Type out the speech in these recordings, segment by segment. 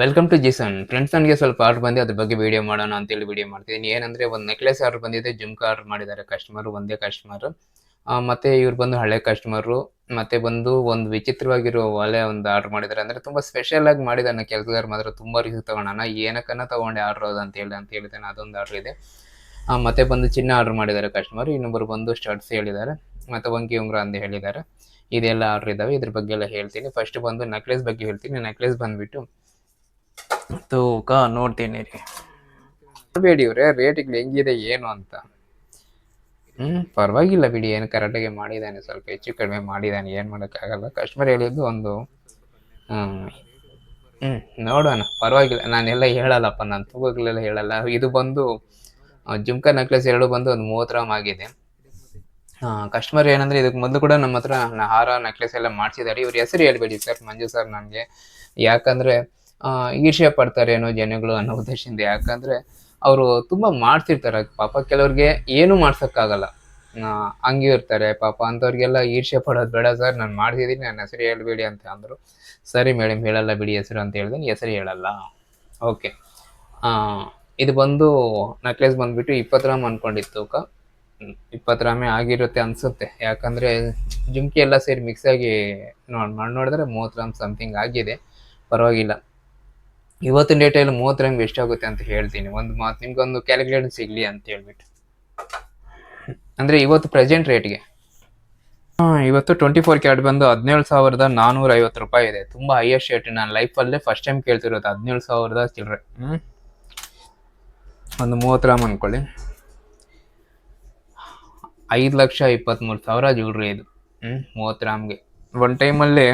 Welcome to ಜಿಸನ್ friends ನನಗೆ ಸ್ವಲ್ಪ order ಬಂದು, ಅದ್ರ ಬಗ್ಗೆ ವಿಡಿಯೋ ಮಾಡೋಣ ಅಂತೇಳಿ ವಿಡಿಯೋ ಮಾಡ್ತಿದ್ದೀನಿ. ಏನಂದ್ರೆ ಒಂದು ನೆಕ್ಲೆಸ್ ಆರ್ಡ್ರ್ ಬಂದಿದೆ ಜುಮ್ಕಾ ಆರ್ಡ್ರ್ ಮಾಡಿದ್ದಾರೆ ಕಸ್ಟಮರ್ ಒಂದೇ ಕಸ್ಟಮರ್ ಮತ್ತೆ ಇವ್ರು ಬಂದು ಹಳೆ ಕಸ್ಟಮರು ಮತ್ತೆ ಬಂದು ಒಂದು ವಿಚಿತ್ರವಾಗಿರೋ ಒಲೆ ಒಂದು ಆರ್ಡ್ರ್ ಮಾಡಿದ್ದಾರೆ. ಅಂದ್ರೆ ತುಂಬಾ ಆಗಿ ಮಾಡಿದಾನೆ ಕೆಲಸಗಾರ ಮಾತ್ರ. ತುಂಬಾ ರೀತಿ ತಗೋಣ ಏನಕ್ಕನ್ನ ತಗೊಂಡೆ ಆರ್ಡ್ರ್ ಅದು ಅಂತ ಹೇಳಿ, ಅಂತ ಹೇಳಿದ್ದಾನೆ, ಅದೊಂದು ಆರ್ಡ್ರ್ ಇದೆ. ಮತ್ತೆ ಬಂದು ಚಿನ್ನ ಆರ್ಡ್ರ್ ಮಾಡಿದ್ದಾರೆ ಕಸ್ಟಮರ್ ಇನ್ನೊಬ್ಬರು ಬಂದು ಸ್ಟಡ್ಸ್ ಹೇಳಿದ್ದಾರೆ, ಮತ್ತೆ ವಂಕಿ ಉಂಗ್ರ ಅಂತ ಹೇಳಿದ್ದಾರೆ. ಇದೆಲ್ಲ ಆರ್ಡರ್ ಇದ್ದಾವೆ ಇದ್ರ ಬಗ್ಗೆ ಎಲ್ಲ ಹೇಳ್ತೀನಿ. ಫಸ್ಟ್ ಬಂದು ನೆಕ್ಲೆಸ್ ಬಗ್ಗೆ ಹೇಳ್ತೀನಿ. ನೆಕ್ಲೆಸ್ ಬಂದ್ಬಿಟ್ಟು ತೂಕ ನೋಡ್ತೀನಿ ರೀ. ಬೇಡಿ ಇವ್ರೆ ರೇಟಿಗೆ ಹೆಂಗಿದೆ, ಏನು ಅಂತ. ಹ್ಮ್, ಪರವಾಗಿಲ್ಲ ಬಿಡಿ. ಏನು ಕರೆಕ್ಟಾಗಿ ಮಾಡಿದ್ದಾನೆ, ಸ್ವಲ್ಪ ಹೆಚ್ಚು ಕಡಿಮೆ ಮಾಡಿದ್ದಾನೆ. ಏನು ಮಾಡೋಕ್ಕಾಗಲ್ಲ. ಕಸ್ಟಮರ್ ಹೇಳಿದ್ದು ಒಂದು, ಹ್ಮ್ ನೋಡೋಣ. ಪರವಾಗಿಲ್ಲ. ನಾನೆಲ್ಲ ಹೇಳಲ್ಲಪ್ಪ. ನಾನು ತೂಕಗಳೆಲ್ಲ ಹೇಳಲ್ಲ. ಇದು ಬಂದು ಜುಮ್ಕಾ ನೆಕ್ಲೆಸ್ ಎರಡು ಬಂದು ಒಂದು ಮೂವತ್ತು ಗ್ರಾಮ್ ಆಗಿದೆ. ಕಸ್ಟಮರ್ ಏನಂದ್ರೆ ಇದಕ್ಕೆ ಮೊದಲು ಕೂಡ ನಮ್ಮ ಹತ್ರ ಹಾರ ನೆಕ್ಲೆಸ್ ಎಲ್ಲ ಮಾಡಿಸಿದ್ದಾರೆ. ಇವ್ರ ಹೆಸರು ಹೇಳ್ಬೇಡಿ ಸರ್, ಮಂಜು ಸರ್ ನನಗೆ. ಯಾಕಂದ್ರೆ ಈರ್ಷ್ಯ ಪಡ್ತಾರೆ ಏನೋ ಜನಗಳು ಅನ್ನೋ ಉದ್ದೇಶದಿಂದ. ಯಾಕಂದ್ರೆ, ಅವರು ತುಂಬ ಮಾಡ್ತಿರ್ತಾರೆ. ಪಾಪ ಕೆಲವ್ರಿಗೆ ಏನು ಮಾಡ್ಸೋಕ್ಕಾಗಲ್ಲ. ಹಂಗೆ ಇರ್ತಾರೆ. ಪಾಪ ಅಂಥವ್ರಿಗೆಲ್ಲ ಈರ್ಷ್ಯ ಪಡೋದು ಬೇಡ ಸರ್. ನಾನು ಮಾಡ್ತಿದ್ದೀನಿ ನನ್ನ ಹೆಸರು ಹೇಳ್ಬೇಡಿ ಅಂತ ಅಂದರು. ಸರಿ ಮೇಡಮ್ ಹೇಳಲ್ಲ ಬಿಡಿ ಹೆಸರು ಅಂತ ಹೇಳ್ದೆ ಹೆಸರು ಹೇಳಲ್ಲ. ಓಕೆ. ಇದು ಬಂದು ನೆಕ್ಲೆಸ್ ಬಂದುಬಿಟ್ಟು ಇಪ್ಪತ್ತು ಗ್ರಾಮ್ ಅನ್ಕೊಂಡಿತ್ತು. ತೂಕ ಇಪ್ಪತ್ತು ರಾಮೆ ಆಗಿರುತ್ತೆ ಅನ್ಸುತ್ತೆ. ಯಾಕಂದ್ರೆ ಜುಮ್ಕಿ ಎಲ್ಲ ಸೇರಿ ಮಿಕ್ಸ್ ಆಗಿ ನೋಡಿ ಮಾಡಿ ನೋಡಿದ್ರೆ ಮೂವತ್ತು ರಾಮ್ ಸಮಥಿಂಗ್ ಆಗಿದೆ. ಪರವಾಗಿಲ್ಲ. ಇವತ್ತಿನ ಡೇಟಲ್ಲಿ ಮೂವತ್ತು ಗ್ರಾಮ್ ಎಷ್ಟಾಗುತ್ತೆ ಅಂತ ಹೇಳ್ತೀನಿ. ಒಂದು ಮಾತು, ನಿಮ್ಗೊಂದು ಕ್ಯಾಲ್ಕುಲೇಟರ್ ಸಿಗಲಿ ಅಂತ ಹೇಳ್ಬಿಟ್ಟು. ಅಂದರೆ ಇವತ್ತು ಪ್ರೆಸೆಂಟ್ ರೇಟ್ಗೆ ಇವತ್ತು ಟ್ವೆಂಟಿ ಫೋರ್ ಕ್ಯಾಟ್ ಬಂದು ಹದಿನೇಳು ಸಾವಿರದ ನಾನೂರ ಐವತ್ತು ರೂಪಾಯಿ ಇದೆ. ತುಂಬ ಹೈಯೆಸ್ಟ್ ರೇಟ್ ನಾನು ಲೈಫಲ್ಲೇ ಫಸ್ಟ್ ಟೈಮ್ ಕೇಳ್ತಿರೋದು ಹದಿನೇಳು ಸಾವಿರದ ಚಿಲ್ಲರೆ ಒಂದು ಮೂವತ್ತು ರಾಮ್ ಅನ್ಕೊಳ್ಳಿ. ಐದು ಲಕ್ಷ ಇಪ್ಪತ್ತ್ಮೂರು ಸಾವಿರ ಜ್ಯುವೆಲ್ರಿ ಇದು. ಹ್ಞೂ ಮೂವತ್ತು ಗ್ರಾಮ್ಗೆ. ಒನ್ ಟೈಮಲ್ಲಿ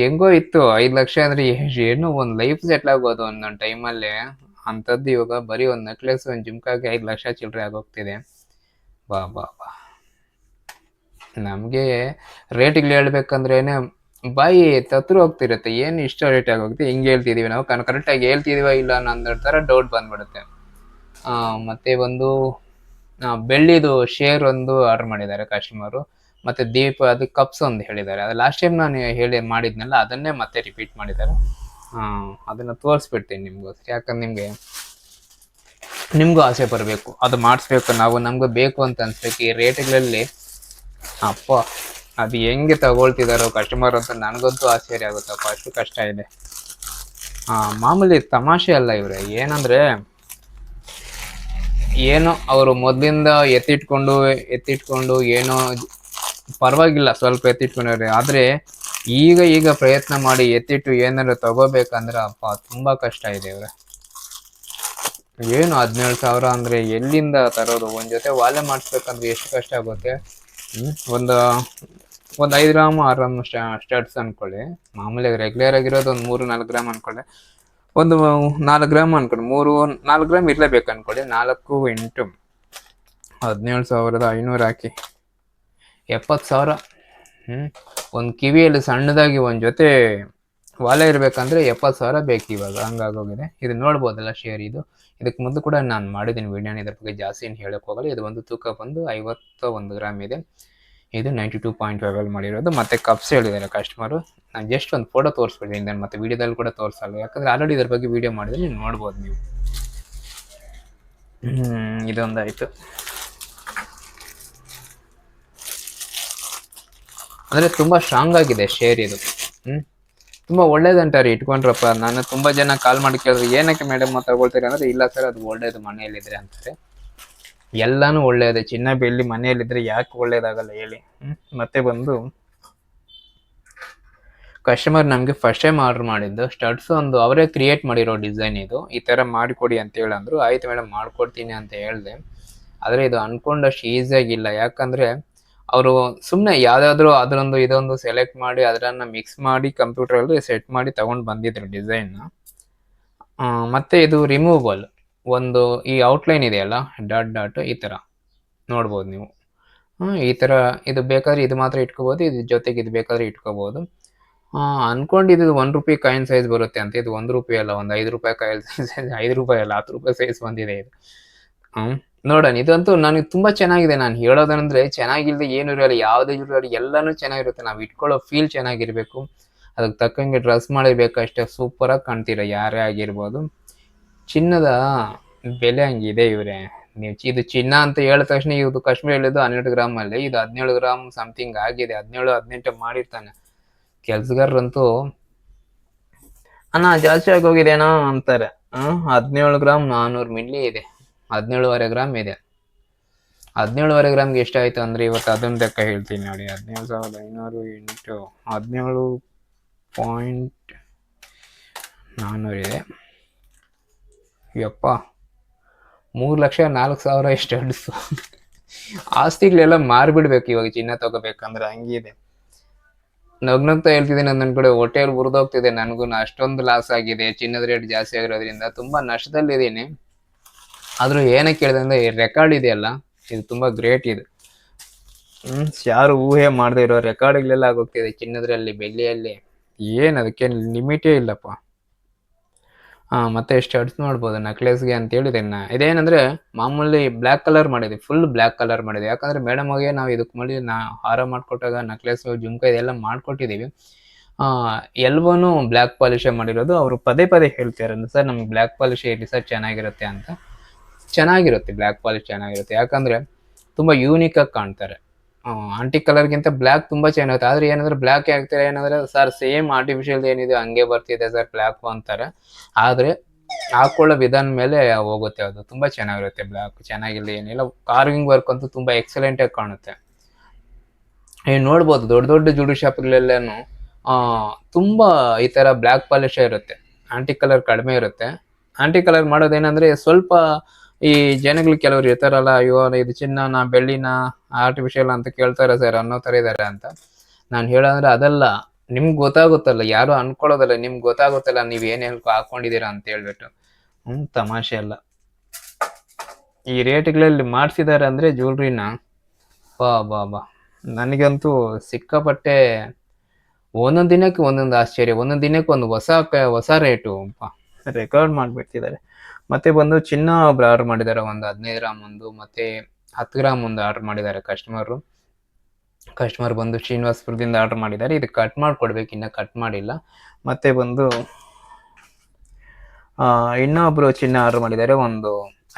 ಹೆಂಗೋ ಇತ್ತು ಐದು ಲಕ್ಷ ಅಂದರೆ ಏನು ಒಂದು ಲೈಫ್ ಸೆಟ್ಲ್ ಆಗೋದು ಒಂದೊಂದು ಟೈಮಲ್ಲಿ ಅಂಥದ್ದು ಇವಾಗ ಬರೀ ಒಂದು ನೆಕ್ಲೆಸ್ ಒಂದು ಜುಮ್ಕಾಗಿ ಐದು ಲಕ್ಷ ಚಿಲ್ಲರೆ ಆಗೋಗ್ತಿದೆ. ಬಾ ಬಾ ಬಾ. ನಮಗೆ ರೇಟ್ಗಳು ಹೇಳ್ಬೇಕಂದ್ರೇನೆ ಬಾಯಿ ತತ್ರ ಹೋಗ್ತಿರುತ್ತೆ. ಏನು ಇಷ್ಟ ರೇಟ್ ಆಗೋಗುತ್ತೆ ಹಿಂಗೆ ಹೇಳ್ತಿದ್ದೀವಿ ನಾವು. ಕರೆಕ್ಟಾಗಿ ಹೇಳ್ತಿದೀವ ಇಲ್ಲ ಅನ್ನೋ ಥರ ಡೌಟ್ ಬಂದ್ಬಿಡುತ್ತೆ. ಮತ್ತೆ ಒಂದು ಬೆಳ್ಳಿದು ಶೇರ್ ಒಂದು ಆರ್ಡರ್ ಮಾಡಿದ್ದಾರೆ ಕಸ್ಟಮರು ಮತ್ತೆ ದೀಪ ಅದು ಕಪ್ಸ್ ಒಂದು ಹೇಳಿದ್ದಾರೆ. ಅದು ಲಾಸ್ಟ್ ಟೈಮ್ ನಾನು ಹೇಳಿ ಮಾಡಿದ್ನಲ್ಲ, ಅದನ್ನೇ ಮತ್ತೆ ರಿಪೀಟ್ ಮಾಡಿದ್ದಾರೆ. ಅದನ್ನು ತೋರಿಸ್ಬಿಡ್ತೀನಿ ನಿಮ್ಗೋಸ್ಕರ. ಯಾಕಂದ್ರೆ ನಿಮಗೆ, ನಿಮಗೂ ಆಸೆ ಬರಬೇಕು. ಅದು ಮಾಡಿಸ್ಬೇಕು, ನಾವು ನಮ್ಗೆ ಬೇಕು ಅಂತ ಅನ್ಸ್ಬೇಕು ಈ ರೇಟ್ಗಳಲ್ಲಿ ಅಪ್ಪ, ಅದು ಹೆಂಗೆ ತಗೊಳ್ತಿದಾರೋ ಕಸ್ಟಮರ್ ಅಂತ ನನಗಂತೂ ಆಶ್ಚರ್ಯ ಆಗುತ್ತಪ್ಪ ಅಷ್ಟು ಕಷ್ಟ ಇದೆ. ಮಾಮೂಲಿ ತಮಾಷೆ ಅಲ್ಲ ಇವ್ರೆ. ಏನಂದ್ರೆ ಏನೋ ಅವರು ಮೊದಲಿಂದ ಎತ್ತಿಟ್ಕೊಂಡು ಎತ್ತಿಟ್ಕೊಂಡು ಏನೋ ಪರವಾಗಿಲ್ಲ, ಸ್ವಲ್ಪ ಎತ್ತಿಟ್ಕೊಂಡವ್ರೆ ಆದರೆ ಈಗ ಈಗ ಪ್ರಯತ್ನ ಮಾಡಿ ಎತ್ತಿಟ್ಟು ಏನಾದ್ರು ತಗೋಬೇಕಂದ್ರೆ ಅಪ್ಪ, ತುಂಬ ಕಷ್ಟ ಇದೆ ಇವ್ರೆ. ಏನು ಹದಿನೇಳು ಸಾವಿರ ಅಂದ್ರೆ ಎಲ್ಲಿಂದ ತರೋದು? ಒಂದು ಜೊತೆ ವಾಲೆ ಮಾಡಿಸ್ಬೇಕಂದ್ರೆ ಎಷ್ಟು ಕಷ್ಟ ಆಗುತ್ತೆ? ಒಂದು ಒಂದು ಐದು ಗ್ರಾಮ್ ಆರು ಗ್ರಾಮ್ ಸ್ಟಡ್ಸ್ ಅನ್ಕೊಳ್ಳಿ. ಮಾಮೂಲಿ ರೆಗ್ಯುಲರ್ ಆಗಿರೋದು ಒಂದು ಮೂರು ನಾಲ್ಕು ಗ್ರಾಮ್ ಅನ್ಕೊಳ್ಳಿ. ಒಂದು ನಾಲ್ಕು ಗ್ರಾಮ್ ಅನ್ಕೊಳ್ಳಿ ಮೂರು, ನಾಲ್ಕು ಗ್ರಾಮ್ ಇರಲೇಬೇಕು ಅನ್ಕೊಳ್ಳಿ. ನಾಲ್ಕು ಎಂಟು ಹದಿನೇಳು ಸಾವಿರದ ಐನೂರು ಹಾಕಿ. ಎಪ್ಪತ್ತು ಸಾವಿರ. ಹ್ಞೂ ಒಂದು ಕಿವಿಯಲ್ಲಿ ಸಣ್ಣದಾಗಿ ಒಂದು ಜೊತೆ ವಾಲೆ ಇರಬೇಕಂದ್ರೆ ಎಪ್ಪತ್ತು ಸಾವಿರ ಬೇಕು ಇವಾಗ. ಹಂಗಾಗೋಗಿದೆ ಇದು ನೋಡ್ಬೋದಲ್ಲ ಶೇರ್ ಇದು. ಇದಕ್ಕೆ ಮುಂದೆ ಕೂಡ ನಾನು ಮಾಡಿದ್ದೀನಿ ವಿಡಿಯೋನ. ಇದ್ರ ಬಗ್ಗೆ ಜಾಸ್ತಿ ಏನು ಹೇಳೋಕ್ಕೆ ಹೋಗಲ್ಲ. ಇದು ಒಂದು ತೂಕ ಬಂದು ಐವತ್ತ ಒಂದು ಗ್ರಾಮ್ ಇದೆ. ಇದು ನೈಂಟಿ ಟೂ ಪಾಯಿಂಟ್ ಫೈವ್ ಅಲ್ಲಿ ಮಾಡಿರೋದು. ಮತ್ತೆ ಕಪ್ಸ್ ಹೇಳಿದ್ದಾರೆ ಕಸ್ಟಮರು ನಾನು ಜಸ್ಟ್ ಒಂದು ಫೋಟೋ ತೋರಿಸ್ಬಿಟ್ಟಿ ನಾನು ಮತ್ತೆ ವೀಡಿಯೋದಲ್ಲಿ ಕೂಡ ತೋರಿಸಲ್ಲ. ಯಾಕಂದ್ರೆ ಆಲ್ರೆಡಿ ಇದ್ರ ಬಗ್ಗೆ ವಿಡಿಯೋ ಮಾಡಿದ್ರೆ ನೀವು ನೋಡ್ಬೋದು ನೀವು. ಇದೊಂದಾಯಿತು. ಅಂದರೆ ತುಂಬ ಸ್ಟ್ರಾಂಗ್ ಆಗಿದೆ ಶೇರ್ ಇದು. ಹ್ಮ್, ತುಂಬಾ ಒಳ್ಳೇದಂಟಾರೆ ಇಟ್ಕೊಂಡ್ರಪ್ಪ. ನಾನು ತುಂಬಾ ಜನ ಕಾಲ್ ಮಾಡಿ ಕೇಳಿದ್ರೆ, ಏನಕ್ಕೆ ಮೇಡಮ್ ತಗೊಳ್ತೀರಿ ಅಂದ್ರೆ, ಇಲ್ಲ ಸರ್ ಅದು ಒಳ್ಳೇದು ಮನೆಯಲ್ಲಿದ್ರೆ ಅಂತಾರೆ. ಎಲ್ಲಾನು ಒಳ್ಳೆಯದೇ ಚಿನ್ನ ಬೆಳ್ಳಿ ಮನೆಯಲ್ಲಿದ್ದರೆ ಯಾಕೆ ಒಳ್ಳೇದಾಗಲ್ಲ ಹೇಳಿ? ಮತ್ತೆ ಬಂದು ಕಸ್ಟಮರ್ ನಮಗೆ ಫಸ್ಟ್ ಟೈಮ್ ಆರ್ಡರ್ ಮಾಡಿದ್ದು. ಸ್ಟಡ್ಸ್ ಒಂದು ಅವರೇ ಕ್ರಿಯೇಟ್ ಮಾಡಿರೋ ಡಿಸೈನ್ ಇದು. ಈ ಥರ ಮಾಡಿಕೊಡಿ ಅಂತ ಹೇಳಂದ್ರು ಆಯ್ತು ಮೇಡಮ್ ಮಾಡ್ಕೊಡ್ತೀನಿ ಅಂತ ಹೇಳಿದೆ. ಆದರೆ ಇದು ಅಂದ್ಕೊಂಡಷ್ಟು ಈಸಿಯಾಗಿಲ್ಲ ಯಾಕಂದ್ರೆ ಅವರು ಸುಮ್ಮನೆ ಯಾವುದಾದ್ರೂ ಅದರೊಂದು ಇದೊಂದು ಸೆಲೆಕ್ಟ್ ಮಾಡಿ ಅದರನ್ನ ಮಿಕ್ಸ್ ಮಾಡಿ ಕಂಪ್ಯೂಟರಲ್ಲಿ ಸೆಟ್ ಮಾಡಿ ತಗೊಂಡು ಬಂದಿದ್ರು ಡಿಸೈನ್ನ ಮತ್ತೆ ಇದು ರಿಮೂವಬಲ್ ಒಂದು ಈ ಔಟ್ಲೈನ್ ಇದೆಯಲ್ಲ ಡಾಟ್ ಡಾಟ್ ಈ ಥರ ನೋಡ್ಬೋದು ನೀವು. ಈ ಥರ ಇದು ಬೇಕಾದ್ರೆ ಇದು ಮಾತ್ರ ಇಟ್ಕೋಬೋದು ಇದು ಜೊತೆಗೆ ಇದು ಬೇಕಾದ್ರೆ ಇಟ್ಕೋಬೋದು. ಅನ್ಕೊಂಡು ಇದು ಒಂದು ರೂಪಾಯಿ ಕಾಯಿನ್ ಸೈಜ್ ಬರುತ್ತೆ ಅಂತ, ಇದು ಒಂದು ರೂಪಾಯಿ ಅಲ್ಲ, ಒಂದು ಐದು ರೂಪಾಯಿ ಕಾಯಿನ್ ಸೈಜ್ ಐದು ರೂಪಾಯಿ ಅಲ್ಲ, ಹತ್ತು ರೂಪಾಯಿ ಸೈಜ್ ಬಂದಿದೆ ಇದು. ಹ್ಞೂ ನೋಡೋಣ, ಇದಂತೂ ನನಗೆ ತುಂಬ ಚೆನ್ನಾಗಿದೆ. ನಾನು ಹೇಳೋದಂದ್ರೆ ಚೆನ್ನಾಗಿಲ್ಲದೆ ಏನು ಇರೋಲ್ಲ, ಯಾವುದೇ ಇರೋಲ್ಲ, ಎಲ್ಲನೂ ಚೆನ್ನಾಗಿರುತ್ತೆ. ನಾವು ಇಟ್ಕೊಳ್ಳೋ ಫೀಲ್ ಚೆನ್ನಾಗಿರ್ಬೇಕು. ಅದಕ್ಕೆ ತಕ್ಕಂಗೆ ಡ್ರೆಸ್ ಮಾಡಿಬೇಕಷ್ಟೇ ಸೂಪರಾಗಿ ಕಾಣ್ತೀರ, ಯಾರೇ ಆಗಿರ್ಬೋದು. ಚಿನ್ನದ ಬೆಲೆ ಹಂಗಿದೆ ಇವ್ರೆ. ನೀವು ಇದು ಚಿನ್ನ ಅಂತ ಹೇಳಿದ ತಕ್ಷಣ ಇದು ಕಾಶ್ಮೀರ ಹೇಳಿದ್ದು ಹನ್ನೆರಡು ಗ್ರಾಮ್ ಅಲ್ಲಿ, ಇದು ಹದಿನೇಳು ಗ್ರಾಮ್ ಸಮಥಿಂಗ್ ಆಗಿದೆ. ಹದಿನೇಳು, ಹದಿನೆಂಟು ಮಾಡಿರ್ತಾನೆ. ಕೆಲ್ಸಗಾರರಂತೂ, ಅಣ್ಣ, ಜಾಸ್ತಿ ಆಗೋಗಿದೆನಾ ಅಂತಾರೆ. ಹದಿನೇಳು ಗ್ರಾಮ್ ನಾನ್ನೂರು ಮಿಲ್ಲಿ ಇದೆ. ಹದಿನೇಳುವರೆ ಗ್ರಾಮ್ ಇದೆ. ಹದಿನೇಳುವರೆ ಗ್ರಾಮ್ಗೆ ಎಷ್ಟಾಯ್ತು ಅಂದ್ರೆ ಇವತ್ತು ಅದನ್ನ ಲೆಕ್ಕ ಹೇಳ್ತೀನಿ ನೋಡಿ. ಹದಿನೇಳು ಸಾವಿರದ ಐನೂರು ಎಂಟು ಹದಿನೇಳು ಪಾಯಿಂಟ್ ನಾನ್ನೂರಿದೆ ಯಪ್ಪ, ಮೂರು ಲಕ್ಷ ನಾಲ್ಕು ಸಾವಿರ ಎಷ್ಟು ಅಡಿಸು? ಆಸ್ತಿಗಳೆಲ್ಲ ಮಾರಿಬಿಡ್ಬೇಕು ಇವಾಗ ಚಿನ್ನ ತಗೋಬೇಕಂದ್ರೆ, ಹಂಗಿದೆ. ನಗ್ನಗ್ತಾ ಹೇಳ್ತಿದ್ದೀನಿ ನನ್ನ ಕಡೆ ಹೋಟೆಲ್ ಉರಿದೋಗ್ತಿದೆ ನನಗೂ ಅಷ್ಟೊಂದು ಲಾಸ್ ಆಗಿದೆ, ಚಿನ್ನದ ರೇಟ್ ಜಾಸ್ತಿ ಆಗಿರೋದ್ರಿಂದ ತುಂಬಾ ನಷ್ಟದಲ್ಲಿದ್ದೀನಿ. ಆದರೂ ಏನಕ್ಕೆ ಕೇಳಿದೆ ಅಂದ್ರೆ ರೆಕಾರ್ಡ್ ಇದೆಯಲ್ಲ ಇದು ತುಂಬಾ ಗ್ರೇಟ್ ಇದು. ಯಾರು ಊಹೆ ಮಾಡದೇ ಇರೋ ರೆಕಾರ್ಡ್ಗಳೆಲ್ಲ ಆಗೋಗ್ತಿದೆ, ಚಿನ್ನದ್ರಲ್ಲಿ, ಬೆಳ್ಳಿಯಲ್ಲಿ. ಏನು ಅದಕ್ಕೆ ಲಿಮಿಟೇ ಇಲ್ಲಪ್ಪ. ಮತ್ತೆ ಸ್ಟಡ್ಸ್ ನೋಡ್ಬೋದು ನಕ್ಲೆಸ್ಗೆ ಅಂತ ಹೇಳಿದೆ ನಾ ಇದೇನಂದ್ರೆ ಮಾಮೂಲಿ ಬ್ಲ್ಯಾಕ್ ಕಲರ್ ಮಾಡಿದೆ ಫುಲ್ ಬ್ಲ್ಯಾಕ್ ಕಲರ್ ಮಾಡಿದೆ. ಯಾಕಂದ್ರೆ ಮೇಡಮ್ ಆಗಿ ನಾವು ಇದಕ್ಕೆ ಮಾಡಿ ನಾ ಹಾರ ಮಾಡಿಕೊಟ್ಟಾಗ ನಕ್ಲೆಸ್ ಜುಮ್ಕ ಇದೆಲ್ಲ ಮಾಡ್ಕೊಟ್ಟಿದ್ದೀವಿ ಆ, ಎಲ್ವನು ಬ್ಲ್ಯಾಕ್ ಪಾಲಿಶೇ ಮಾಡಿರೋದು. ಅವರು ಪದೇ ಪದೇ ಹೇಳ್ತಾರೆ ಸರ್, ನಮ್ಗೆ ಬ್ಲ್ಯಾಕ್ ಪಾಲಿಶ್ ಇರಲಿ ಸರ್ ಚೆನ್ನಾಗಿರುತ್ತೆ ಅಂತ. ಚೆನ್ನಾಗಿರುತ್ತೆ ಬ್ಲ್ಯಾಕ್ ಪಾಲಿಶ್ ಚೆನ್ನಾಗಿರುತ್ತೆ. ಯಾಕಂದ್ರೆ ತುಂಬ ಯೂನಿಕ್ ಆಗಿ ಕಾಣ್ತಾರೆ. ಆಂಟಿ ಕಲರ್ಗಿಂತ ಬ್ಲ್ಯಾಕ್ ತುಂಬಾ ಚೆನ್ನಾಗಿರುತ್ತೆ. ಆದ್ರೆ ಏನಂದ್ರೆ ಬ್ಲ್ಯಾಕ್ ಹಾಕ್ತಾರೆ ಏನಂದ್ರೆ ಸರ್ ಸೇಮ್ ಆರ್ಟಿಫಿಷಿಯಲ್ ಏನಿದೆ, ಹಂಗೆ ಬರ್ತಿದೆ ಸರ್ ಬ್ಲ್ಯಾಕ್ ಅಂತಾರೆ. ಆದ್ರೆ ಹಾಕೊಳ್ಳೋ ವಿಧಾನ ಮೇಲೆ ಹೋಗುತ್ತೆ ಅದು. ತುಂಬಾ ಚೆನ್ನಾಗಿರುತ್ತೆ ಬ್ಲ್ಯಾಕ್ ಚೆನ್ನಾಗಿಲ್ಲ ಏನಿಲ್ಲ. ಕಾರ್ವಿಂಗ್ ವರ್ಕ್ ಅಂತೂ ತುಂಬಾ ಎಕ್ಸಲೆಂಟ್ ಆಗಿ ಕಾಣುತ್ತೆ. ನೀವು ನೋಡ್ಬೋದು, ದೊಡ್ಡ ದೊಡ್ಡ ಜುಡು ಶಾಪ್ಗಳೆಲ್ಲೂ ತುಂಬಾ ಈ ತರ ಬ್ಲ್ಯಾಕ್ ಪಾಲಿಶ್ ಇರುತ್ತೆ. ಆಂಟಿ ಕಲರ್ ಕಡಿಮೆ ಇರುತ್ತೆ. ಆಂಟಿ ಕಲರ್ ಮಾಡೋದೇನಂದ್ರೆ ಸ್ವಲ್ಪ ಈ ಜನಗಳು ಕೆಲವರು ಇರ್ತಾರಲ್ಲ ಅಯ್ಯೋ ಇದು ಚಿನ್ನನ, ಬೆಳ್ಳಿನ ಆರ್ಟಿಫಿಷಿಯಲ್ ಅಂತ ಕೇಳ್ತಾರೆ ಸರ್ ಅನ್ನೋ ತರ ಇದಾರೆ ಅಂತ. ನಾನು ಹೇಳೋದ್ರೆ ಅದಲ್ಲ, ನಿಮ್ಗೆ ಗೊತ್ತಾಗುತ್ತಲ್ಲ, ಯಾರು ಅನ್ಕೊಳ್ಳೋದಲ್ಲ, ನಿಮ್ಗೆ ಗೊತ್ತಾಗುತ್ತಲ್ಲ, ನೀವು ಏನು ಹೇಳ್ಕೊ, ಹಾಕೊಂಡಿದ್ದೀರಾ ಅಂತ ಹೇಳ್ಬಿಟ್ಟು. ಹ್ಞೂ ತಮಾಷೆ ಅಲ್ಲ. ಈ ರೇಟ್ಗಳಲ್ಲಿ ಮಾಡಿಸಿದ್ದಾರೆ ಅಂದ್ರೆ ಜ್ಯುವೆಲ್ರಿನ ಬಾ ಬಾ ಬಾ. ನನಗಂತೂ ಸಿಕ್ಕಾಪಟ್ಟೆ ಒಂದೊಂದು ದಿನಕ್ಕೆ ಒಂದೊಂದು ಆಶ್ಚರ್ಯ, ಒಂದೊಂದು ದಿನಕ್ಕೆ ಒಂದು ಹೊಸ ಹೊಸ ರೇಟು ರೆಕಾರ್ಡ್ ಮಾಡ್ಬಿಡ್ತಿದ್ದಾರೆ. ಮತ್ತೆ ಬಂದು ಚಿನ್ನ ಒಬ್ರು ಆರ್ಡರ್ ಮಾಡಿದ್ದಾರೆ ಒಂದು ಹದಿನೈದು ಗ್ರಾಮ್ ಒಂದು, ಮತ್ತೆ ಹತ್ತು ಗ್ರಾಮ್ ಒಂದು ಆರ್ಡರ್ ಮಾಡಿದ್ದಾರೆ ಕಸ್ಟಮರು ಕಸ್ಟಮರ್ ಬಂದು ಶ್ರೀನಿವಾಸಪುರದಿಂದ ಆರ್ಡರ್ ಮಾಡಿದ್ದಾರೆ ಇದು ಕಟ್ ಮಾಡ್ಕೊಡ್ಬೇಕು, ಇನ್ನ ಕಟ್ ಮಾಡಿಲ್ಲ. ಮತ್ತೆ ಬಂದು ಇನ್ನೊಬ್ರು ಚಿನ್ನ ಆರ್ಡರ್ ಮಾಡಿದ್ದಾರೆ ಒಂದು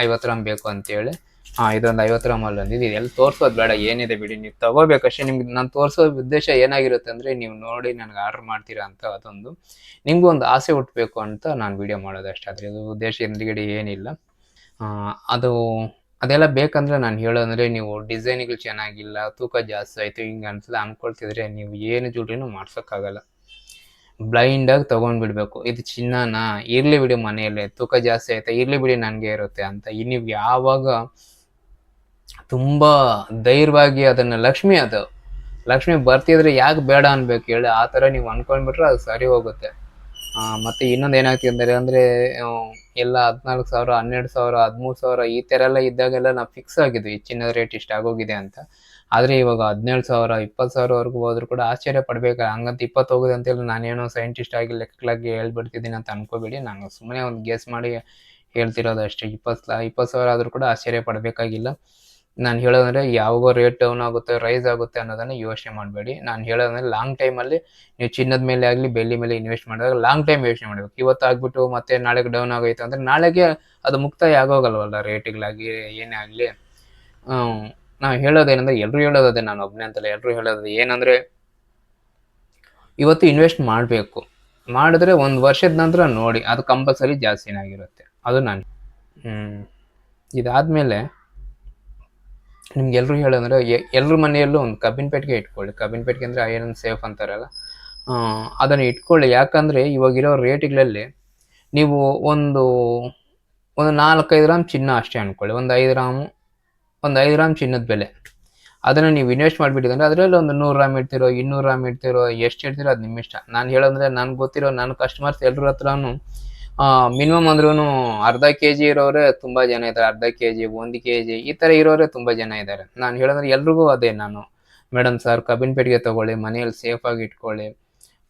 ಐವತ್ತು ಗ್ರಾಮ್ ಬೇಕು ಅಂತೇಳಿ. ಹಾ ಇದೊಂದು ಐವತ್ತು ಗ್ರಾಮ್ ಅಲ್ಲಿ ಇದೆಲ್ಲ ತೋರಿಸೋದು ಬೇಡ, ಏನಿದೆ ಬಿಡಿ, ನೀವು ತಗೋಬೇಕಷ್ಟೇ ನಿಮ್ಗೆ, ನಾನು ತೋರಿಸೋ ಉದ್ದೇಶ ಏನಾಗಿರುತ್ತೆ ಅಂದ್ರೆ ನೀವು ನೋಡಿ ನನಗೆ ಆರ್ಡರ್ ಮಾಡ್ತೀರಾ ಅಂತ ಅದೊಂದು. ನಿಮ್ಗೂ ಒಂದು ಆಸೆ ಹುಟ್ಟಬೇಕು ಅಂತ ನಾನು ವಿಡಿಯೋ ಮಾಡೋದು ಅಷ್ಟೇ ಆದರೆ ಇದು ಉದ್ದೇಶ ಹಿಂದ್ಗಡೆ ಏನಿಲ್ಲ. ಅದು, ಅದೆಲ್ಲ ಬೇಕಂದ್ರೆ ನಾನು ಹೇಳೋದಂದ್ರೆ ನೀವು ಡಿಸೈನ್ಗಳು ಚೆನ್ನಾಗಿಲ್ಲ, ತೂಕ ಜಾಸ್ತಿ ಆಯಿತು, ಹಿಂಗೆ ಅನ್ಸಲ್ಲ ಅಂದ್ಕೊಳ್ತಿದ್ರೆ ನೀವು ಏನು ಜ್ಯುವೆಲ್ರಿನೂ ಮಾಡ್ಸೋಕ್ಕಾಗಲ್ಲ. ಬ್ಲೈಂಡ್ ಆಗಿ ತಗೊಂಡ್ಬಿಡ್ಬೇಕು. ಇದು ಚಿನ್ನನ? ಇರ್ಲಿ ಬಿಡಿ ಮನೆಯಲ್ಲೇ, ತೂಕ ಜಾಸ್ತಿ ಆಯ್ತಾ? ಇರ್ಲಿ ಬಿಡಿ ನನಗೆ ಇರುತ್ತೆ ಅಂತ. ನೀವು ಯಾವಾಗ ತುಂಬಾ ಧೈರ್ಯವಾಗಿ ಅದನ್ನ. ಲಕ್ಷ್ಮಿ ಅದು. ಲಕ್ಷ್ಮಿ ಬರ್ತಿದ್ರೆ ಯಾಕೆ ಬೇಡ ಅನ್ಬೇಕು? ಹೇಳಿ ಆ ತರ ನೀವು ಅನ್ಕೊಂಡ್ಬಿಟ್ರೆ ಅದು ಸರಿ ಹೋಗುತ್ತೆ. ಮತ್ತು ಇನ್ನೊಂದು ಏನಾಗ್ತಿದೆ ಅಂದ್ರೆ, ಅಂದರೆ ಎಲ್ಲ ಹದಿನಾಲ್ಕು ಸಾವಿರ, ಹನ್ನೆರಡು ಸಾವಿರ, ಹದಿಮೂರು ಸಾವಿರ ಈ ಥರ ಎಲ್ಲ ಇದ್ದಾಗೆಲ್ಲ ನಾವು ಫಿಕ್ಸ್ ಆಗಿದ್ವಿ ಚಿನ್ನದ ರೇಟ್ ಇಷ್ಟ ಆಗೋಗಿದೆ ಅಂತ. ಆದ್ರೆ ಇವಾಗ ಹದಿನೇಳು ಸಾವಿರ ಇಪ್ಪತ್ತು ಸಾವಿರವರೆಗೂ ಹೋದ್ರು ಕೂಡ ಆಶ್ಚರ್ಯ ಪಡ್ಬೇಕು. ಹಂಗಂತ ಇಪ್ಪತ್ತು ಹೋಗಿದೆ ಅಂತೇಳಿ ನಾನೇನೋ ಸೈಂಟಿಸ್ಟ್ ಆಗಿ ಲೆಕ್ಕಲಾಗಿ ಹೇಳ್ಬಿಡ್ತಿದ್ದೀನಿ ಅಂತ ಅನ್ಕೋಬೇಡಿ. ನಾನು ಸುಮ್ಮನೆ ಒಂದು ಗೆಸ್ ಮಾಡಿ ಹೇಳ್ತಿರೋದು ಅಷ್ಟೇ. ಇಪ್ಪತ್ತು ಇಪ್ಪತ್ತು ಸಾವಿರ ಆದ್ರೂ ಕೂಡ ಆಶ್ಚರ್ಯ ಪಡಬೇಕಾಗಿಲ್ಲ. ನಾನು ಹೇಳೋದಂದ್ರೆ ಯಾವಾಗ ರೇಟ್ ಡೌನ್ ಆಗುತ್ತೆ ರೈಸ್ ಆಗುತ್ತೆ ಅನ್ನೋದನ್ನ ಯೋಚನೆ ಮಾಡಬೇಡಿ. ನಾನು ಹೇಳೋದಂದ್ರೆ ಲಾಂಗ್ ಟೈಮಲ್ಲಿ ನೀವು ಚಿನ್ನದ ಮೇಲೆ ಆಗಲಿ, ಬೆಳ್ಳಿ ಮೇಲೆ ಇನ್ವೆಸ್ಟ್ ಮಾಡಿದಾಗ ಲಾಂಗ್ ಟೈಮ್ ಯೋಚನೆ ಮಾಡಬೇಕು. ಇವತ್ತು ಆಗ್ಬಿಟ್ಟು ಮತ್ತೆ ನಾಳೆಗೆ ಡೌನ್ ಆಗೋಯ್ತು ಅಂದ್ರೆ ನಾಳೆಗೆ ಅದು ಮುಕ್ತಾಯ ಆಗೋಗಲ್ವಲ್ಲ ರೇಟ್ಗಳಾಗಿ ಏನೇ ಆಗಲಿ. ನಾವು ಹೇಳೋದೇನಂದ್ರೆ ಎಲ್ಲರೂ ಹೇಳೋದೇ ನಾನು ಒಬ್ಬನೇ ಅಂತಲ್ಲ ಎಲ್ಲರೂ ಹೇಳೋದು ಏನಂದ್ರೆ ಇವತ್ತು ಇನ್ವೆಸ್ಟ್ ಮಾಡಬೇಕು. ಮಾಡಿದ್ರೆ ಒಂದು ವರ್ಷದ ನಂತರ ನೋಡಿ, ಅದು ಕಂಪಲ್ಸರಿ ಜಾಸ್ತಿನೇ ಆಗಿರುತ್ತೆ. ಅದು ನಾನು ಹ್ಮ್, ಇದಾದ್ಮೇಲೆ ನಿಮ್ಗೆ ಎಲ್ಲರೂ ಹೇಳೋದಂದ್ರೆ ಎಲ್ಲರ ಮನೆಯಲ್ಲೂ ಒಂದು ಕಬ್ಬಿನ ಪೆಟ್ಟಿಗೆ ಇಟ್ಕೊಳ್ಳಿ. ಕಬ್ಬಿನ ಪೆಟ್ಟಿಗೆ ಅಂದರೆ ಐರನ್ ಸೇಫ್ ಅಂತಾರಲ್ಲ? ಅದನ್ನು ಅದನ್ನ ಇಟ್ಕೊಳ್ಳಿ. ಯಾಕಂದರೆ ಇವಾಗಿರೋ ರೇಟ್ಗಳಲ್ಲಿ ನೀವು ಒಂದು ಒಂದು ನಾಲ್ಕೈದು ಗ್ರಾಮ್ ಚಿನ್ನ ಅಷ್ಟೇ ಅಂದ್ಕೊಳ್ಳಿ ಒಂದು ಐದು ಗ್ರಾಮು ಒಂದು ಐದು ಗ್ರಾಮ್ ಚಿನ್ನದ ಬೆಲೆ. ಅದನ್ನು ನೀವು ಇನ್ವೆಸ್ಟ್ ಮಾಡಿಬಿಟ್ಟಿದ್ರೆ ಅದರಲ್ಲಿ ಒಂದು ನೂರು ಗ್ರಾಮ್ ಇಡ್ತಿರೋ, ಇನ್ನೂರು ಗ್ರಾಮ್ ಇಡ್ತಿರೋ, ಎಷ್ಟು ಇಡ್ತಿರೋ ಅದು ನಿಮ್ಮ ಇಷ್ಟ ನಾನು ಹೇಳೋದ್ರೆ ನನಗೆ ಗೊತ್ತಿರೋ ನನ್ನ ಕಸ್ಟಮರ್ಸ್ ಎಲ್ಲರ ಹತ್ರನು ಮಿನಿಮಮ್ ಅಂದ್ರೂ ಅರ್ಧ ಕೆ ಜಿ ಇರೋರೆ ತುಂಬಾ ಜನ ಇದ್ದಾರೆ. ಅರ್ಧ ಕೆ ಜಿ ಒಂದು ಕೆ ಜಿ ಈ ಥರ ಇರೋರೆ ತುಂಬಾ ಜನ ಇದ್ದಾರೆ. ನಾನು ಹೇಳೋದ್ರೆ ಎಲ್ರಿಗೂ ಅದೇ ನಾನು. ಮೇಡಮ್ ಸರ್ ಕಬ್ಬಿನ ಪೆಟ್ಟಿಗೆ ತಗೊಳ್ಳಿ, ಮನೆಯಲ್ಲಿ ಸೇಫ್ ಆಗಿ ಇಟ್ಕೊಳ್ಳಿ.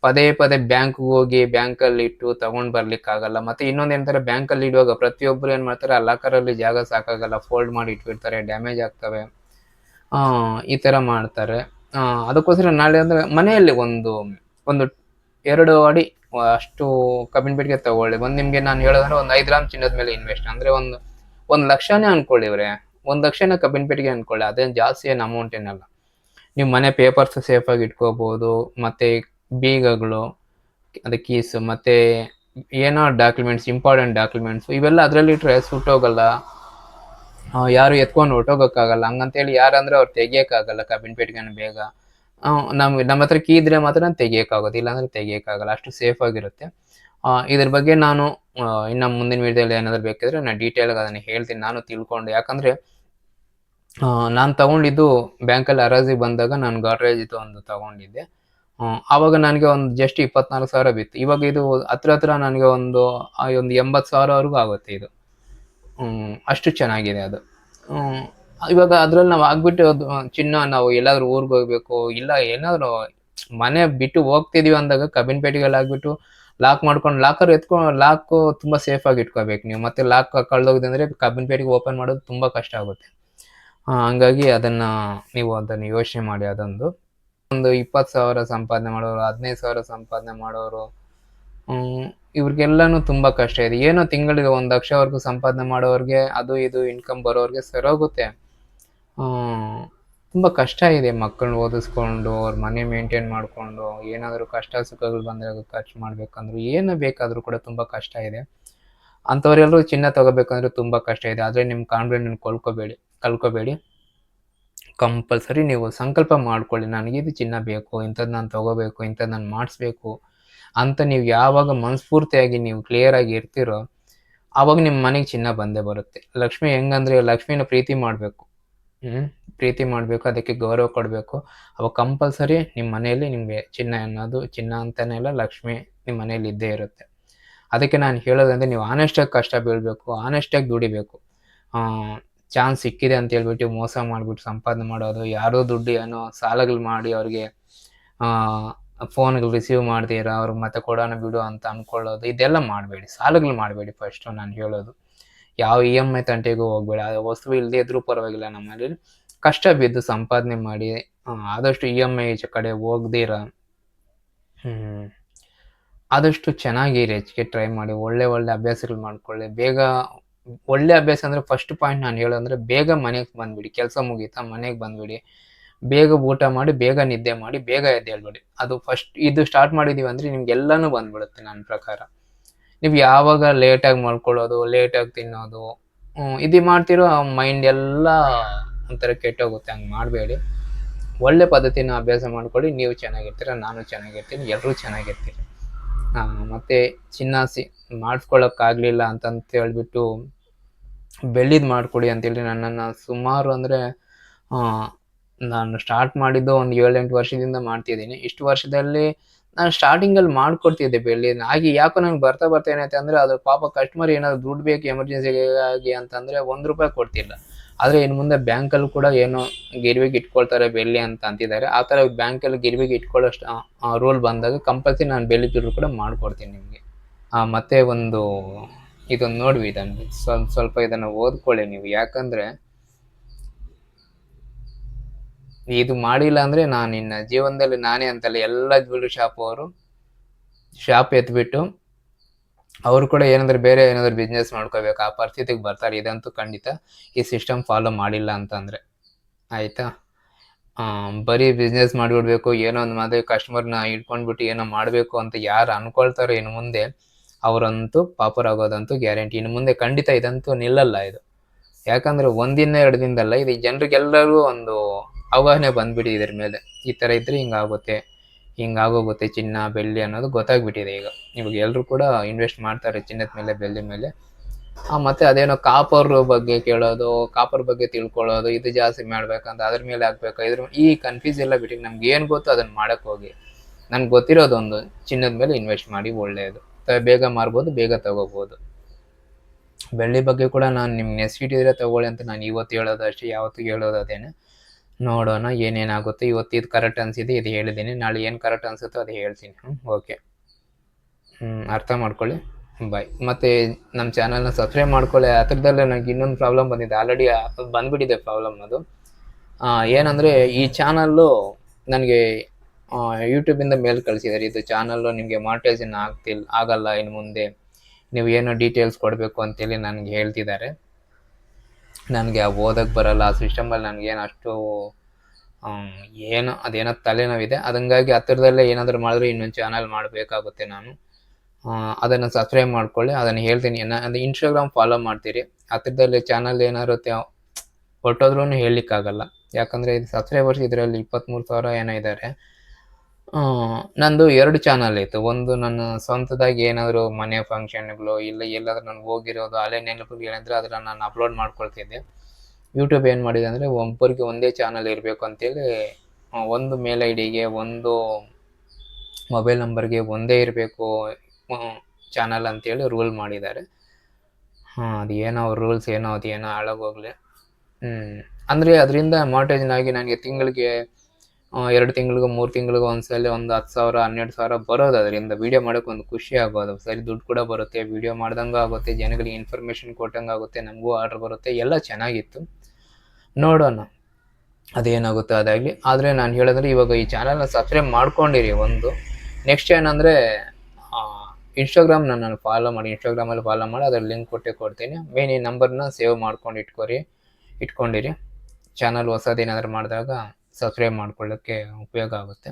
ಪದೇ ಪದೇ ಬ್ಯಾಂಕ್ಗೆ ಹೋಗಿ ಬ್ಯಾಂಕಲ್ಲಿ ಇಟ್ಟು ತಗೊಂಡ್ ಬರ್ಲಿಕ್ಕೆ ಆಗಲ್ಲ. ಮತ್ತೆ ಇನ್ನೊಂದು ಏನಂತಾರೆ ಬ್ಯಾಂಕಲ್ಲಿ ಇಡುವಾಗ ಪ್ರತಿಯೊಬ್ಬರು ಏನ್ ಮಾಡ್ತಾರೆ, ಆ ಲಾಕರಲ್ಲಿ ಜಾಗ ಸಾಕಾಗಲ್ಲ. ಫೋಲ್ಡ್ ಮಾಡಿ ಇಟ್ಬಿಡ್ತಾರೆ ಡ್ಯಾಮೇಜ್ ಆಗ್ತವೆ. ಈ ತರ ಮಾಡ್ತಾರೆ. ಅದಕ್ಕೋಸ್ಕರ ನಾಳೆ ಅಂದ್ರೆ ಮನೆಯಲ್ಲಿ ಒಂದು ಒಂದು ಎರಡು ಅಡಿ, ಅಷ್ಟು ಕಬ್ಬಿನ ಪೆಟ್ಟಿಗೆ ತಗೊಳ್ಳಿ. ಒಂದು ನಿಮಗೆ ನಾನು ಹೇಳೋದಂದ್ರೆ ಒಂದು ಐದು ಗ್ರಾಮ್ ಚಿನ್ನದ ಮೇಲೆ ಇನ್ವೆಸ್ಟ್ ಅಂದ್ರೆ ಒಂದು ಒಂದು ಲಕ್ಷನೇ ಅನ್ಕೊಳ್ಳಿ ಇವ್ರೆ. ಒಂದು ಲಕ್ಷನೇ ಕಬ್ಬಿನ ಪೆಟ್ಟಿಗೆ ಅನ್ಕೊಳ್ಳಿ. ಅದೇನು ಜಾಸ್ತಿ ಏನು ಅಮೌಂಟ್ ಏನಲ್ಲ ನೀವು ಮನೆ ಪೇಪರ್ಸ್ ಸೇಫಾಗಿ ಇಟ್ಕೋಬೋದು. ಮತ್ತೆ ಬೀಗಗಳು, ಅದು ಕೀಸ್ ಮತ್ತೆ ಏನೋ ಡಾಕ್ಯುಮೆಂಟ್ಸ್ ಇಂಪಾರ್ಟೆಂಟ್ ಡಾಕ್ಯುಮೆಂಟ್ಸ್ ಇವೆಲ್ಲ ಅದರಲ್ಲಿ ಇಟ್ಟರೆ ಸುಟ್ಟೋಗಲ್ಲ. ಯಾರು ಎತ್ಕೊಂಡು ಹೊಟ್ಟೋಗೋಕ್ಕಾಗಲ್ಲ ಹಂಗಂತೇಳಿ ಯಾರಂದ್ರೆ ಅವ್ರು ತೆಗಿಯೋಕ್ಕಾಗಲ್ಲ ಕಬ್ಬಿನ ಪೆಟ್ಟಿಗೆನ ಬೇಗ. ಆ, ನಮ್ ನಮ್ಮ ಹತ್ರ ಕೀ ಇದ್ರೆ ಮಾತ್ರ ತೆಗಿಯೋಕ್ಕಾಗೋದು ಇಲ್ಲಾಂದ್ರೆ ತೆಗಿಯೋಕ್ಕಾಗಲ್ಲ ಅಷ್ಟು ಸೇಫ್ ಆಗಿರುತ್ತೆ. ಇದ್ರ ಬಗ್ಗೆ ನಾನು ಇನ್ನು ಮುಂದಿನ ವಿಡಿಯೋದಲ್ಲಿ ಏನಾದ್ರು ಬೇಕಿದ್ರೆ ನಾನು ಡೀಟೇಲ್ ಅದನ್ನ ಹೇಳ್ತೀನಿ ನಾನು ತಿಳ್ಕೊಂಡು. ಯಾಕಂದ್ರೆ ನಾನು ತಗೊಂಡಿದ್ದು ಬ್ಯಾಂಕಲ್ಲಿ ಅರಾಜಿ ಬಂದಾಗ ನಾನು ಗಾಡ್ರೇಜ್ ಇದು ಒಂದು ತಗೊಂಡಿದ್ದೆ. ಆವಾಗ ನನಗೆ ಒಂದು ಜಸ್ಟ್ ಇಪ್ಪತ್ನಾಲ್ಕು ಸಾವಿರ ಬಿತ್ತು. ಇವಾಗ ಇದು ಹತ್ರ ಹತ್ರ ನನಗೆ ಒಂದು ಒಂದು ಎಂಬತ್ತು ಸಾವಿರವರೆಗೂ ಆಗುತ್ತೆ ಇದು. ಅಷ್ಟು ಚೆನ್ನಾಗಿದೆ ಅದು. ಇವಾಗ ಅದ್ರಲ್ಲಿ ನಾವು ಆಗ್ಬಿಟ್ಟು ಚಿನ್ನ ನಾವು ಎಲ್ಲಾದ್ರೂ ಊರಿಗೆ ಹೋಗ್ಬೇಕು, ಇಲ್ಲ ಏನಾದ್ರು ಮನೆ ಬಿಟ್ಟು ಹೋಗ್ತಿದೀವಿ ಅಂದಾಗ ಕಬ್ಬಿನ ಪೆಟ್ಟಿಗೆಲ್ಲ ಆಗ್ಬಿಟ್ಟು ಲಾಕ್ ಮಾಡ್ಕೊಂಡು ಲಾಕರ್ ಎತ್ಕೊಂಡು ಲಾಕ್ ತುಂಬಾ ಸೇಫ್ ಆಗಿ ಇಟ್ಕೋಬೇಕು ನೀವು. ಮತ್ತೆ ಲಾಕ್ ಕಳ್ದೋಗಿದೆ ಅಂದ್ರೆ ಕಬ್ಬಿನ ಪೇಟೆಗೆ ಓಪನ್ ಮಾಡೋದು ತುಂಬಾ ಕಷ್ಟ ಆಗುತ್ತೆ. ಹಂಗಾಗಿ ಅದನ್ನ ನೀವು ಅದನ್ನ ಯೋಚನೆ ಮಾಡಿ ಅದೊಂದು. ಒಂದು ಇಪ್ಪತ್ತು ಸಾವಿರ ಸಂಪಾದನೆ ಮಾಡೋರು, ಹದಿನೈದು ಸಾವಿರ ಸಂಪಾದನೆ ಮಾಡೋರು ಇವ್ರಿಗೆಲ್ಲಾನು ತುಂಬಾ ಕಷ್ಟ ಇದೆ. ಏನೋ ತಿಂಗಳಿಗೆ ಒಂದು ಲಕ್ಷವರೆಗೂ ಸಂಪಾದನೆ ಮಾಡೋರಿಗೆ ಅದು ಇದು ಇನ್ಕಮ್ ಬರೋರಿಗೆ ಸರೋಗುತ್ತೆ ತುಂಬಾ ಕಷ್ಟ ಇದೆ ಮಕ್ಕಳನ್ನ ಓದಿಸ್ಕೊಂಡು, ಅವ್ರ ಮನೆ ಮೇಂಟೈನ್ ಮಾಡಿಕೊಂಡು, ಏನಾದರೂ ಕಷ್ಟ ಸುಖಗಳು ಬಂದಾಗ ಖರ್ಚು ಮಾಡಬೇಕಂದ್ರು ಏನು ಬೇಕಾದರೂ ಕೂಡ ತುಂಬ ಕಷ್ಟ ಇದೆ. ಅಂಥವರೆಲ್ಲರೂ ಚಿನ್ನ ತಗೋಬೇಕಂದ್ರೆ ತುಂಬ ಕಷ್ಟ ಇದೆ. ಆದರೆ ನಿಮ್ಮ ಕಾನ್ಫಿಡೆಂಟ್ ಕಳ್ಕೊಬೇಡಿ ಕಳ್ಕೊಬೇಡಿ ಕಂಪಲ್ಸರಿ ನೀವು ಸಂಕಲ್ಪ ಮಾಡ್ಕೊಳ್ಳಿ. ನನಗೆ ಇದು ಚಿನ್ನ ಬೇಕು ಇಂಥದ್ದು ನಾನು ತಗೋಬೇಕು ಇಂಥದ್ದು ನಾನು ಮಾಡಿಸ್ಬೇಕು ಅಂತ ನೀವು ಯಾವಾಗ ಮನಸ್ಫೂರ್ತಿಯಾಗಿ ನೀವು ಕ್ಲಿಯರ್ ಆಗಿ ಇರ್ತೀರೋ ಆವಾಗ ನಿಮ್ಮ ಮನೆಗೆ ಚಿನ್ನ ಬಂದೇ ಬರುತ್ತೆ. ಲಕ್ಷ್ಮಿ ಹೆಂಗಂದ್ರೆ ಲಕ್ಷ್ಮಿನ ಪ್ರೀತಿ ಮಾಡಬೇಕು. ಹ್ಮ್, ಪ್ರೀತಿ ಮಾಡಬೇಕು, ಅದಕ್ಕೆ ಗೌರವ ಕೊಡಬೇಕು. ಅವಾಗ ಕಂಪಲ್ಸರಿ ನಿಮ್ಮ ಮನೆಯಲ್ಲಿ ನಿಮಗೆ ಚಿನ್ನ ಅನ್ನೋದು, ಚಿನ್ನ ಅಂತಲೇ ಇಲ್ಲ, ಲಕ್ಷ್ಮಿ ನಿಮ್ಮ ಮನೆಯಲ್ಲಿ ಇದ್ದೇ ಇರುತ್ತೆ. ಅದಕ್ಕೆ ನಾನು ಹೇಳೋದಂದ್ರೆ ನೀವು ಆನೆಸ್ಟಾಗಿ ಕಷ್ಟ ಬೀಳಬೇಕು ಆನೆಸ್ಟಾಗಿ ದುಡಿಬೇಕು. ಚಾನ್ಸ್ ಸಿಕ್ಕಿದೆ ಅಂತ ಹೇಳ್ಬಿಟ್ಟು ಮೋಸ ಮಾಡಿಬಿಟ್ಟು ಸಂಪಾದನೆ ಮಾಡೋದು, ಯಾರೋ ದುಡ್ಡು ಏನೋ ಸಾಲಗಳು ಮಾಡಿ ಅವ್ರಿಗೆ ಫೋನ್ಗಳು ರಿಸೀವ್ ಮಾಡ್ತೀರಾ, ಅವ್ರಿಗೆ ಮತ್ತೆ ಕೊಡೋಣ ಬಿಡು ಅಂತ ಅನ್ಕೊಳ್ಳೋದು, ಇದೆಲ್ಲ ಮಾಡಬೇಡಿ, ಸಾಲಗಳು ಮಾಡಬೇಡಿ ಫಸ್ಟು ನಾನು ಹೇಳೋದು. ಯಾವ ಇ ಎಂ ಐ ತಂಟೆಗೂ ಹೋಗ್ಬೇಡ. ಅದು ವಸ್ತು ಇಲ್ಲದೆ ಇದ್ರೂ ಪರವಾಗಿಲ್ಲ ನಮ್ಮಲ್ಲಿ. ಕಷ್ಟ ಬಿದ್ದು ಸಂಪಾದನೆ ಮಾಡಿ ಆದಷ್ಟು ಇ ಎಂ ಐ ಕಡೆ ಹೋಗ್ದಿರ. ಹ್ಮ್. ಆದಷ್ಟು ಚೆನ್ನಾಗಿರಿ ಹೆಚ್ಚಿಗೆ ಟ್ರೈ ಮಾಡಿ ಒಳ್ಳೆ ಒಳ್ಳೆ ಅಭ್ಯಾಸಗಳು ಮಾಡ್ಕೊಳ್ಳಿ. ಬೇಗ ಒಳ್ಳೆ ಅಭ್ಯಾಸ ಅಂದ್ರೆ ಫಸ್ಟ್ ಪಾಯಿಂಟ್ ನಾನು ಹೇಳೋದಂದ್ರೆ ಬೇಗ ಮನೆಗೆ ಬಂದ್ಬಿಡಿ ಕೆಲಸ ಮುಗೀತಾ ಮನೆಗೆ ಬಂದ್ಬಿಡಿ. ಬೇಗ ಊಟ ಮಾಡಿ ಬೇಗ ನಿದ್ದೆ ಮಾಡಿ ಬೇಗ ಎದ್ದೇಳ್ಬೇಡಿ. ಅದು ಫಸ್ಟ್ ಇದು ಸ್ಟಾರ್ಟ್ ಮಾಡಿದೀವಿ ಅಂದ್ರೆ ನಿಮ್ಗೆ ಎಲ್ಲಾನು ಬಂದ್ಬಿಡುತ್ತೆ ನನ್ನ ಪ್ರಕಾರ. ನೀವು ಯಾವಾಗ ಲೇಟಾಗಿ ಮಾಡ್ಕೊಳ್ಳೋದು ಲೇಟಾಗಿ ತಿನ್ನೋದು ಇದು ಮಾಡ್ತಿರೋ ಮೈಂಡ್ ಎಲ್ಲ ಒಂಥರ ಕೆಟ್ಟೋಗುತ್ತೆ, ಹಂಗೆ ಮಾಡಬೇಡಿ. ಒಳ್ಳೆ ಪದ್ಧತಿನ ಅಭ್ಯಾಸ ಮಾಡ್ಕೊಳ್ಳಿ, ನೀವು ಚೆನ್ನಾಗಿರ್ತೀರ, ನಾನು ಚೆನ್ನಾಗಿರ್ತೀನಿ ಎಲ್ಲರೂ ಚೆನ್ನಾಗಿರ್ತೀರಿ. ಮತ್ತು ಚಿನ್ನ ಸಿ ಮಾಡಿಸ್ಕೊಳ್ಳೋಕ್ಕಾಗಲಿಲ್ಲ ಅಂತಂತ ಹೇಳ್ಬಿಟ್ಟು ಬೆಳ್ಳಿದ್ ಮಾಡ್ಕೊಡಿ ಅಂತೇಳಿ ನನ್ನನ್ನು. ಸುಮಾರು ಅಂದರೆ ನಾನು ಸ್ಟಾರ್ಟ್ ಮಾಡಿದ್ದು ಒಂದು ಏಳೆಂಟು ವರ್ಷದಿಂದ ಮಾಡ್ತಿದ್ದೀನಿ. ಇಷ್ಟು ವರ್ಷದಲ್ಲಿ ನಾನು ಸ್ಟಾರ್ಟಿಂಗಲ್ಲಿ ಮಾಡ್ಕೊಡ್ತಿದ್ದೆ ಬೆಳ್ಳಿ. ಹಾಗೆ ಯಾಕೋ ನಂಗೆ ಬರ್ತಾ ಬರ್ತಾ ಏನಾಯ್ತು ಅಂದ್ರೆ ಅದು ಪಾಪ ಕಸ್ಟಮರ್ ಏನಾದ್ರು ದುಡ್ಡು ಬೇಕು ಎಮರ್ಜೆನ್ಸಿಗೆ ಆಗಿ ಅಂತಂದರೆ ಒಂದು ರೂಪಾಯಿ ಕೊಡ್ತಿಲ್ಲ. ಆದರೆ ಇನ್ನು ಮುಂದೆ ಬ್ಯಾಂಕಲ್ಲೂ ಕೂಡ ಏನು ಗಿರ್ವಿಗೆ ಇಟ್ಕೊಳ್ತಾರೆ ಬೆಳ್ಳಿ ಅಂತ ಅಂತಿದ್ದಾರೆ. ಆ ಥರ ಬ್ಯಾಂಕಲ್ಲಿ ಗಿರ್ವಿಗೆ ಇಟ್ಕೊಳ್ಳೋಷ್ಟು ರೂಲ್ ಬಂದಾಗ ಕಂಪಲ್ಸರಿ ನಾನು ಬೆಳ್ಳಿ ದುಡ್ಡು ಕೂಡ ಮಾಡ್ಕೊಡ್ತೀನಿ ನಿಮಗೆ. ಮತ್ತೆ ಒಂದು ಇದೊಂದು ನೋಡ್ವಿ ಇದನ್ನು. ಸ್ವಲ್ಪ ಸ್ವಲ್ಪ ಇದನ್ನು ಓದ್ಕೊಳ್ಳಿ ನೀವು. ಯಾಕಂದ್ರೆ ಇದು ಮಾಡಿಲ್ಲ ಅಂದ್ರೆ ನಾನು ನಿನ್ನ ಜೀವನದಲ್ಲಿ ನಾನೇ ಅಂತಲ್ಲ, ಎಲ್ಲ ಜ್ಯುವೆಲ್ರಿ ಶಾಪ್ ಅವರು. ಶಾಪ್ ಎತ್ಬಿಟ್ಟು ಅವರು ಕೂಡ ಏನಾದ್ರು ಬೇರೆ ಏನಾದ್ರು ಬಿಸ್ನೆಸ್ ಮಾಡ್ಕೋಬೇಕು, ಆ ಪರಿಸ್ಥಿತಿಗೆ ಬರ್ತಾರೆ. ಇದಂತೂ ಖಂಡಿತ ಈ ಸಿಸ್ಟಮ್ ಫಾಲೋ ಮಾಡಿಲ್ಲ ಅಂತಂದ್ರೆ. ಆಯ್ತಾ? ಬರೀ ಬಿಸ್ನೆಸ್ ಮಾಡಿಬಿಡ್ಬೇಕು, ಏನೋ ಒಂದು ಮದುವೆ ಕಸ್ಟಮರ್ನ ಇಟ್ಕೊಂಡ್ಬಿಟ್ಟು ಏನೋ ಮಾಡಬೇಕು ಅಂತ ಯಾರು ಅನ್ಕೊಳ್ತಾರೋ ಇನ್ನು ಮುಂದೆ, ಅವರಂತೂ ಪಾಪರಾಗೋದಂತೂ ಗ್ಯಾರಂಟಿ ಇನ್ನು ಮುಂದೆ ಖಂಡಿತ ಇದಂತೂ ನಿಲ್ಲಲ್ಲ ಇದು. ಯಾಕಂದ್ರೆ ಒಂದಿನ, ಎರಡು ದಿನದಲ್ಲ, ಇದು ಜನರಿಗೆಲ್ಲರಿಗೂ ಒಂದು ಅವಗಾಹನೆ ಬಂದ್ಬಿಡಿ ಇದ್ರ ಮೇಲೆ. ಈ ಥರ ಇದ್ರೆ ಹಿಂಗಾಗುತ್ತೆ ಹಿಂಗಾಗೋಗುತ್ತೆ ಚಿನ್ನ, ಬೆಳ್ಳಿ ಅನ್ನೋದು ಗೊತ್ತಾಗ್ಬಿಟ್ಟಿದೆ ಈಗ. ಇವಾಗ ಎಲ್ಲರೂ ಕೂಡ ಇನ್ವೆಸ್ಟ್ ಮಾಡ್ತಾರೆ ಚಿನ್ನದ ಮೇಲೆ, ಬೆಳ್ಳಿ ಮೇಲೆ. ಮತ್ತೆ ಅದೇನೋ ಕಾಪರ್ ಬಗ್ಗೆ ಕೇಳೋದು ಕಾಪರ್ ಬಗ್ಗೆ ತಿಳ್ಕೊಳ್ಳೋದು, ಇದು ಜಾಸ್ತಿ ಮಾಡ್ಬೇಕಂತ ಅದ್ರ ಮೇಲೆ ಹಾಕ್ಬೇಕು. ಇದ್ರ ಈ ಕನ್ಫ್ಯೂಸ್ ಎಲ್ಲ ಬಿಟ್ಟಿಗೆ ನಮ್ಗೆ ಏನು ಗೊತ್ತು ಅದನ್ನ ಮಾಡಕ್ ಹೋಗಿ. ನನ್ಗೆ ಗೊತ್ತಿರೋದೊಂದು ಚಿನ್ನದ ಮೇಲೆ ಇನ್ವೆಸ್ಟ್ ಮಾಡಿ ಒಳ್ಳೆಯದು ಬೇಗ ಮಾರ್ಬೋದು, ಬೇಗ ತಗೋಬೋದು. ಬೆಳ್ಳಿ ಬಗ್ಗೆ ಕೂಡ ನಾನು ನಿಮ್ಗೆ ನೆಸ್ಸಿಟ್ಟಿದ್ರೆ ತಗೊಳ್ಳಿ ಅಂತ ನಾನು ಇವತ್ತು ಹೇಳೋದು ಅಷ್ಟೇ, ಯಾವತ್ತೂ ಹೇಳೋದು ಅದೇನೆ. ನೋಡೋಣ ಏನೇನಾಗುತ್ತೆ. ಇವತ್ತು ಇದು ಕರೆಕ್ಟ್ ಅನ್ಸಿದೆ, ಇದು ಹೇಳಿದ್ದೀನಿ. ನಾಳೆ ಏನು ಕರೆಕ್ಟ್ ಅನ್ಸುತ್ತೋ ಅದು ಹೇಳ್ತೀನಿ. ಹ್ಞೂ ಓಕೆ ಹ್ಞೂ ಅರ್ಥ ಮಾಡ್ಕೊಳ್ಳಿ. ಬಾಯ್ ಮತ್ತು ನಮ್ಮ ಚಾನಲ್ನ ಸಬ್ಸ್ಕ್ರೈಬ್ ಮಾಡ್ಕೊಳ್ಳಿ. ಆ ನನಗೆ ಇನ್ನೊಂದು ಪ್ರಾಬ್ಲಮ್ ಬಂದಿದೆ. ಆಲ್ರೆಡಿ ಬಂದ್ಬಿಟ್ಟಿದೆ ಪ್ರಾಬ್ಲಮ್ ಅದು. ಏನಂದರೆ ಈ ಚಾನಲ್ಲು ನನಗೆ ಯೂಟ್ಯೂಬಿಂದ ಮೇಲ್ ಕಳಿಸಿದ್ದಾರೆ ಇದು ಚಾನಲ್ಲು ನಿಮಗೆ ಮಾನಿಟೈಸೇಷನ್ ಆಗ್ತಿಲ್ಲ ಆಗಲ್ಲ ಇನ್ನು ಮುಂದೆ. ನೀವು ಏನೋ ಡೀಟೇಲ್ಸ್ ಕೊಡಬೇಕು ಅಂತೇಳಿ ನನಗೆ ಹೇಳ್ತಿದ್ದಾರೆ. ನನಗೆ ಆ ಓದಕ್ಕೆ ಬರಲ್ಲ, ಆ ಸಿಸ್ಟಮಲ್ಲಿ ನನಗೇನು ಅಷ್ಟು ಏನು, ಅದೇನೋ ತಲೆನೋವಿದೆ. ಅದಂಗಾಗಿ ಹತ್ತಿರದಲ್ಲೇ ಏನಾದರೂ ಮಾಡಿದ್ರೆ ಇನ್ನೊಂದು ಚಾನಲ್ ಮಾಡಬೇಕಾಗುತ್ತೆ ನಾನು. ಅದನ್ನು ಸಬ್ಸ್ಕ್ರೈಬ್ ಮಾಡ್ಕೊಳ್ಳಿ, ಅದನ್ನು ಹೇಳ್ತೀನಿ. ಅದು ಇನ್ಸ್ಟಾಗ್ರಾಮ್ ಫಾಲೋ ಮಾಡ್ತೀರಿ. ಹತ್ತಿರದಲ್ಲಿ ಚಾನಲ್ ಏನಾರುತ್ತೆ ಹೊರ್ಟೋದ್ರೂ ಹೇಳಲಿಕ್ಕಾಗಲ್ಲ. ಯಾಕಂದರೆ ಇದು ಸಬ್ಸ್ಕ್ರೈಬರ್ಸ್ ಇದರಲ್ಲಿ ಇಪ್ಪತ್ತ್ಮೂರು ಸಾವಿರ ಏನೋ ಇದ್ದಾರೆ ನಂದು ಎರಡು ಚಾನಲ್ ಇತ್ತು. ಒಂದು ನನ್ನ ಸ್ವಂತದಾಗಿ ಏನಾದರೂ ಮನೆ ಫಂಕ್ಷನ್ಗಳು ಇಲ್ಲ, ಎಲ್ಲಾದರೂ ನಾನು ಹೋಗಿರೋದು, ಅಲೆ ನೆನಪುಗಳು ಏನಂದ್ರೆ ಅದನ್ನು ನಾನು ಅಪ್ಲೋಡ್ ಮಾಡ್ಕೊಳ್ತಿದ್ದೆ. ಯೂಟ್ಯೂಬ್ ಏನು ಮಾಡಿದೆ ಅಂದರೆ ಒಬ್ಬರಿಗೆ ಒಂದೇ ಚಾನಲ್ ಇರಬೇಕು ಅಂತೇಳಿ ಒಂದು ಮೇಲ್ ಐ ಡಿಗೆ ಒಂದು ಮೊಬೈಲ್ ನಂಬರ್ಗೆ ಒಂದೇ ಇರಬೇಕು ಚಾನಲ್ ಅಂತೇಳಿ ರೂಲ್ ಮಾಡಿದ್ದಾರೆ. ಹಾಂ, ಅದು ಏನೋ ರೂಲ್ಸ್ ಏನೋ ಅದು ಏನೋ ಹಾಳಾಗೋಗ್ಲಿ ಹ್ಞೂ ಅಂದರೆ ಅದರಿಂದ ಮಾಟೇಜ್ನಾಗಿ ನನಗೆ ತಿಂಗಳಿಗೆ ಎರಡು ತಿಂಗಳಿಗೂ, ಮೂರು ತಿಂಗಳಿಗೂ ಒಂದ್ಸಲ ಒಂದು ಹತ್ತು ಸಾವಿರ, ಹನ್ನೆರಡು ಸಾವಿರ ಬರೋದು ಅದರಿಂದ ವೀಡಿಯೋ ಮಾಡೋಕೆ ಒಂದು ಖುಷಿ ಆಗೋದು ಸರಿ ದುಡ್ಡು ಕೂಡ ಬರುತ್ತೆ ವೀಡಿಯೋ ಮಾಡ್ದಂಗೆ ಆಗುತ್ತೆ, ಜನಗಳಿಗೆ ಇನ್ಫಾರ್ಮೇಷನ್ ಕೊಟ್ಟಂಗೆ ಆಗುತ್ತೆ, ನಮಗೂ ಆರ್ಡ್ರ್ ಬರುತ್ತೆ, ಎಲ್ಲ ಚೆನ್ನಾಗಿತ್ತು. ನೋಡೋಣ ಅದೇನಾಗುತ್ತೆ ಅದಾಗಲಿ. ಆದರೆ ನಾನು ಹೇಳಿದ್ರೆ ಇವಾಗ ಈ ಚಾನಲ್ನ ಸಬ್ಸ್ಕ್ರೈಬ್ ಮಾಡ್ಕೊಂಡಿರಿ ಒಂದು. ನೆಕ್ಸ್ಟ್ ಏನಂದರೆ ಇನ್ಸ್ಟಾಗ್ರಾಮ್ ನಾನು ಫಾಲೋ ಮಾಡಿ ಇನ್ಸ್ಟಾಗ್ರಾಮಲ್ಲಿ ಫಾಲೋ ಮಾಡಿ ಅದರ ಲಿಂಕ್ ಕೊಟ್ಟೆ ಕೊಡ್ತೀನಿ. ಮೇನ್ ಈ ನಂಬರ್ನ ಸೇವ್ ಮಾಡ್ಕೊಂಡು ಇಟ್ಕೊರಿ, ಇಟ್ಕೊಂಡಿರಿ. ಚಾನಲ್ ಹೊಸದೇನಾದ್ರು ಮಾಡಿದಾಗ ಸಬ್ಸ್ಕ್ರೈಬ್ ಮಾಡ್ಕೊಳ್ಳೋಕ್ಕೆ ಉಪಯೋಗ ಆಗುತ್ತೆ.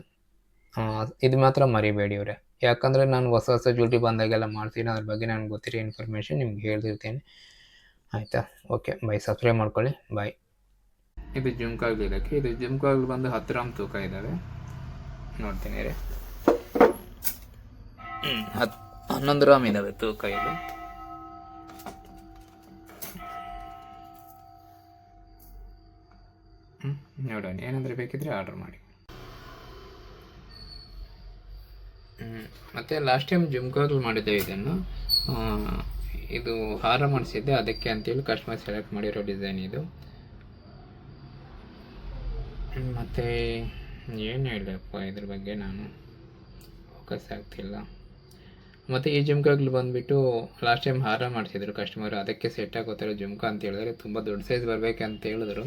ಇದು ಮಾತ್ರ ಮರಿಬೇಡಿ ಇವರೇ ಯಾಕಂದರೆ ನಾನು ಹೊಸ ಹೊಸ ಡ್ಯೂಟಿ ಬಂದಾಗೆಲ್ಲ ಮಾಡ್ತೀನಿ, ಅದ್ರ ಬಗ್ಗೆ ನನಗೆ ಗೊತ್ತಿರೋ ಇನ್ಫಾರ್ಮೇಷನ್ ನಿಮ್ಗೆ ಹೇಳ್ತಿರ್ತೀನಿ. ಆಯಿತಾ? ಓಕೆ ಬೈ ಸಬ್ಸ್ಕ್ರೈಬ್ ಮಾಡ್ಕೊಳ್ಳಿ. ಬಾಯ್ ಇದು ಜುಮ್ಕಾಗ್ಲಿ ಇದಕ್ಕೆ. ಇದು ಜುಮ್ಕಾಗ್ಲಿ ಬಂದು ಹತ್ತು ಗ್ರಾಮ್ ತೂಕ ಇದ್ದಾವೆ. ನೋಡ್ತೀನಿ ರೀ ಹತ್ತು ಹನ್ನೊಂದು ಗ್ರಾಮ್ ಇದ್ದಾವೆ ತೂಕ ಇದು. ಹ್ಮ್, ನೋಡೋಣ. ಏನಾದರೂ ಬೇಕಿದ್ರೆ ಆರ್ಡರ್ ಮಾಡಿ. ಹ್ಞೂ ಮತ್ತೆ ಲಾಸ್ಟ್ ಟೈಮ್ ಜುಮ್ಕಾಗ್ಲು ಮಾಡಿದ್ದೆ ಇದನ್ನು. ಇದು ಹಾರ ಮಾಡಿಸಿದ್ದೆ. ಅದಕ್ಕೆ ಅಂತೇಳಿ ಕಸ್ಟಮರ್ ಸೆಲೆಕ್ಟ್ ಮಾಡಿರೋ ಡಿಸೈನ್ ಇದು. ಮತ್ತೆ ಏನು ಹೇಳಪ್ಪ ಇದ್ರ ಬಗ್ಗೆ ನಾನು? ಫೋಕಸ್ ಆಗ್ತಿಲ್ಲ. ಮತ್ತು ಈ ಜುಮ್ಕಾಗ್ಲು ಬಂದುಬಿಟ್ಟು ಲಾಸ್ಟ್ ಟೈಮ್ ಹಾರ ಮಾಡಿಸಿದ್ರು ಕಸ್ಟಮರು ಅದಕ್ಕೆ ಸೆಟ್ ಆಗೋತಾರೆ ಜುಮ್ಕಾ ಅಂತ ಹೇಳಿದ್ರೆ ತುಂಬ ದೊಡ್ಡ ಸೈಜ್ ಬರಬೇಕಂತ ಹೇಳಿದ್ರು.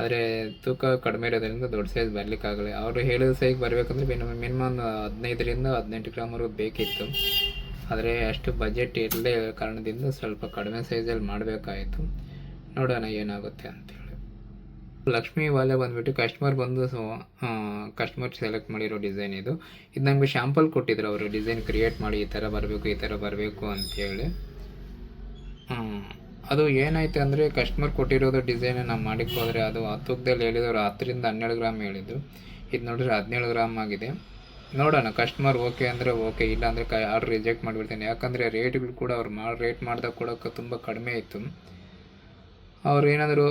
ಆದರೆ ತೂಕ ಕಡಿಮೆ ಇರೋದ್ರಿಂದ ದೊಡ್ಡ ಸೈಜ್ ಬರಲಿಕ್ಕಾಗಲ್ಲ. ಅವರು ಹೇಳಿದ ಸೈಜ್ ಬರಬೇಕಂದ್ರೆ ಮಿನಿಮಮ್ ಮಿನಿಮಮ್ ಹದಿನೈದರಿಂದ ಹದಿನೆಂಟು ಗ್ರಾಮವರೆಗೂ ಬೇಕಿತ್ತು. ಆದರೆ ಅಷ್ಟು ಬಜೆಟ್ ಇರಲೇ ಕಾರಣದಿಂದ ಸ್ವಲ್ಪ ಕಡಿಮೆ ಸೈಜಲ್ಲಿ ಮಾಡಬೇಕಾಯಿತು. ನೋಡೋಣ ಏನಾಗುತ್ತೆ ಅಂತೇಳಿ. ಲಕ್ಷ್ಮೀ ವಾಲೆ ಬಂದುಬಿಟ್ಟು ಕಸ್ಟಮರ್ ಬಂದು ಕಸ್ಟಮರ್ ಸೆಲೆಕ್ಟ್ ಮಾಡಿರೋ ಡಿಸೈನ್ ಇದು. ಇದು ನಮಗೆ ಶ್ಯಾಂಪಲ್ ಕೊಟ್ಟಿದ್ರು ಅವರು. ಡಿಸೈನ್ ಕ್ರಿಯೇಟ್ ಮಾಡಿ ಈ ಥರ ಬರಬೇಕು, ಈ ಥರ ಬರಬೇಕು ಅಂತೇಳಿ. ಅದು ಏನಾಯ್ತು ಅಂದರೆ ಕಸ್ಟಮರ್ ಕೊಟ್ಟಿರೋದು ಡಿಸೈನ್ ನಾವು ಮಾಡಿಕ್ಕೆ ಹೋದರೆ ಅದು ತೂಕದಲ್ಲಿ ಹೇಳಿದವರು ಹತ್ತರಿಂದ ಹನ್ನೆರಡು ಗ್ರಾಮ್ ಹೇಳಿದ್ರು ಇದು ನೋಡಿದ್ರೆ ಹದಿನೇಳು ಗ್ರಾಮ್ ಆಗಿದೆ. ನೋಡೋಣ ಕಸ್ಟಮರ್ ಓಕೆ ಅಂದರೆ ಓಕೆ ಇಲ್ಲ ಅಂದರೆ ಕ ಆರ್ಡ್ರ್ ರಿಜೆಕ್ಟ್ ಮಾಡಿಬಿಡ್ತೇನೆ. ಯಾಕಂದರೆ ರೇಟ್ಗಳು ಕೂಡ ಅವ್ರು ಮಾಡಿ ರೇಟ್ ಮಾಡಿದಾಗ ಕೊಡೋಕ್ಕೆ ತುಂಬ ಕಡಿಮೆ ಇತ್ತು. ಅವ್ರು ಏನಾದರೂ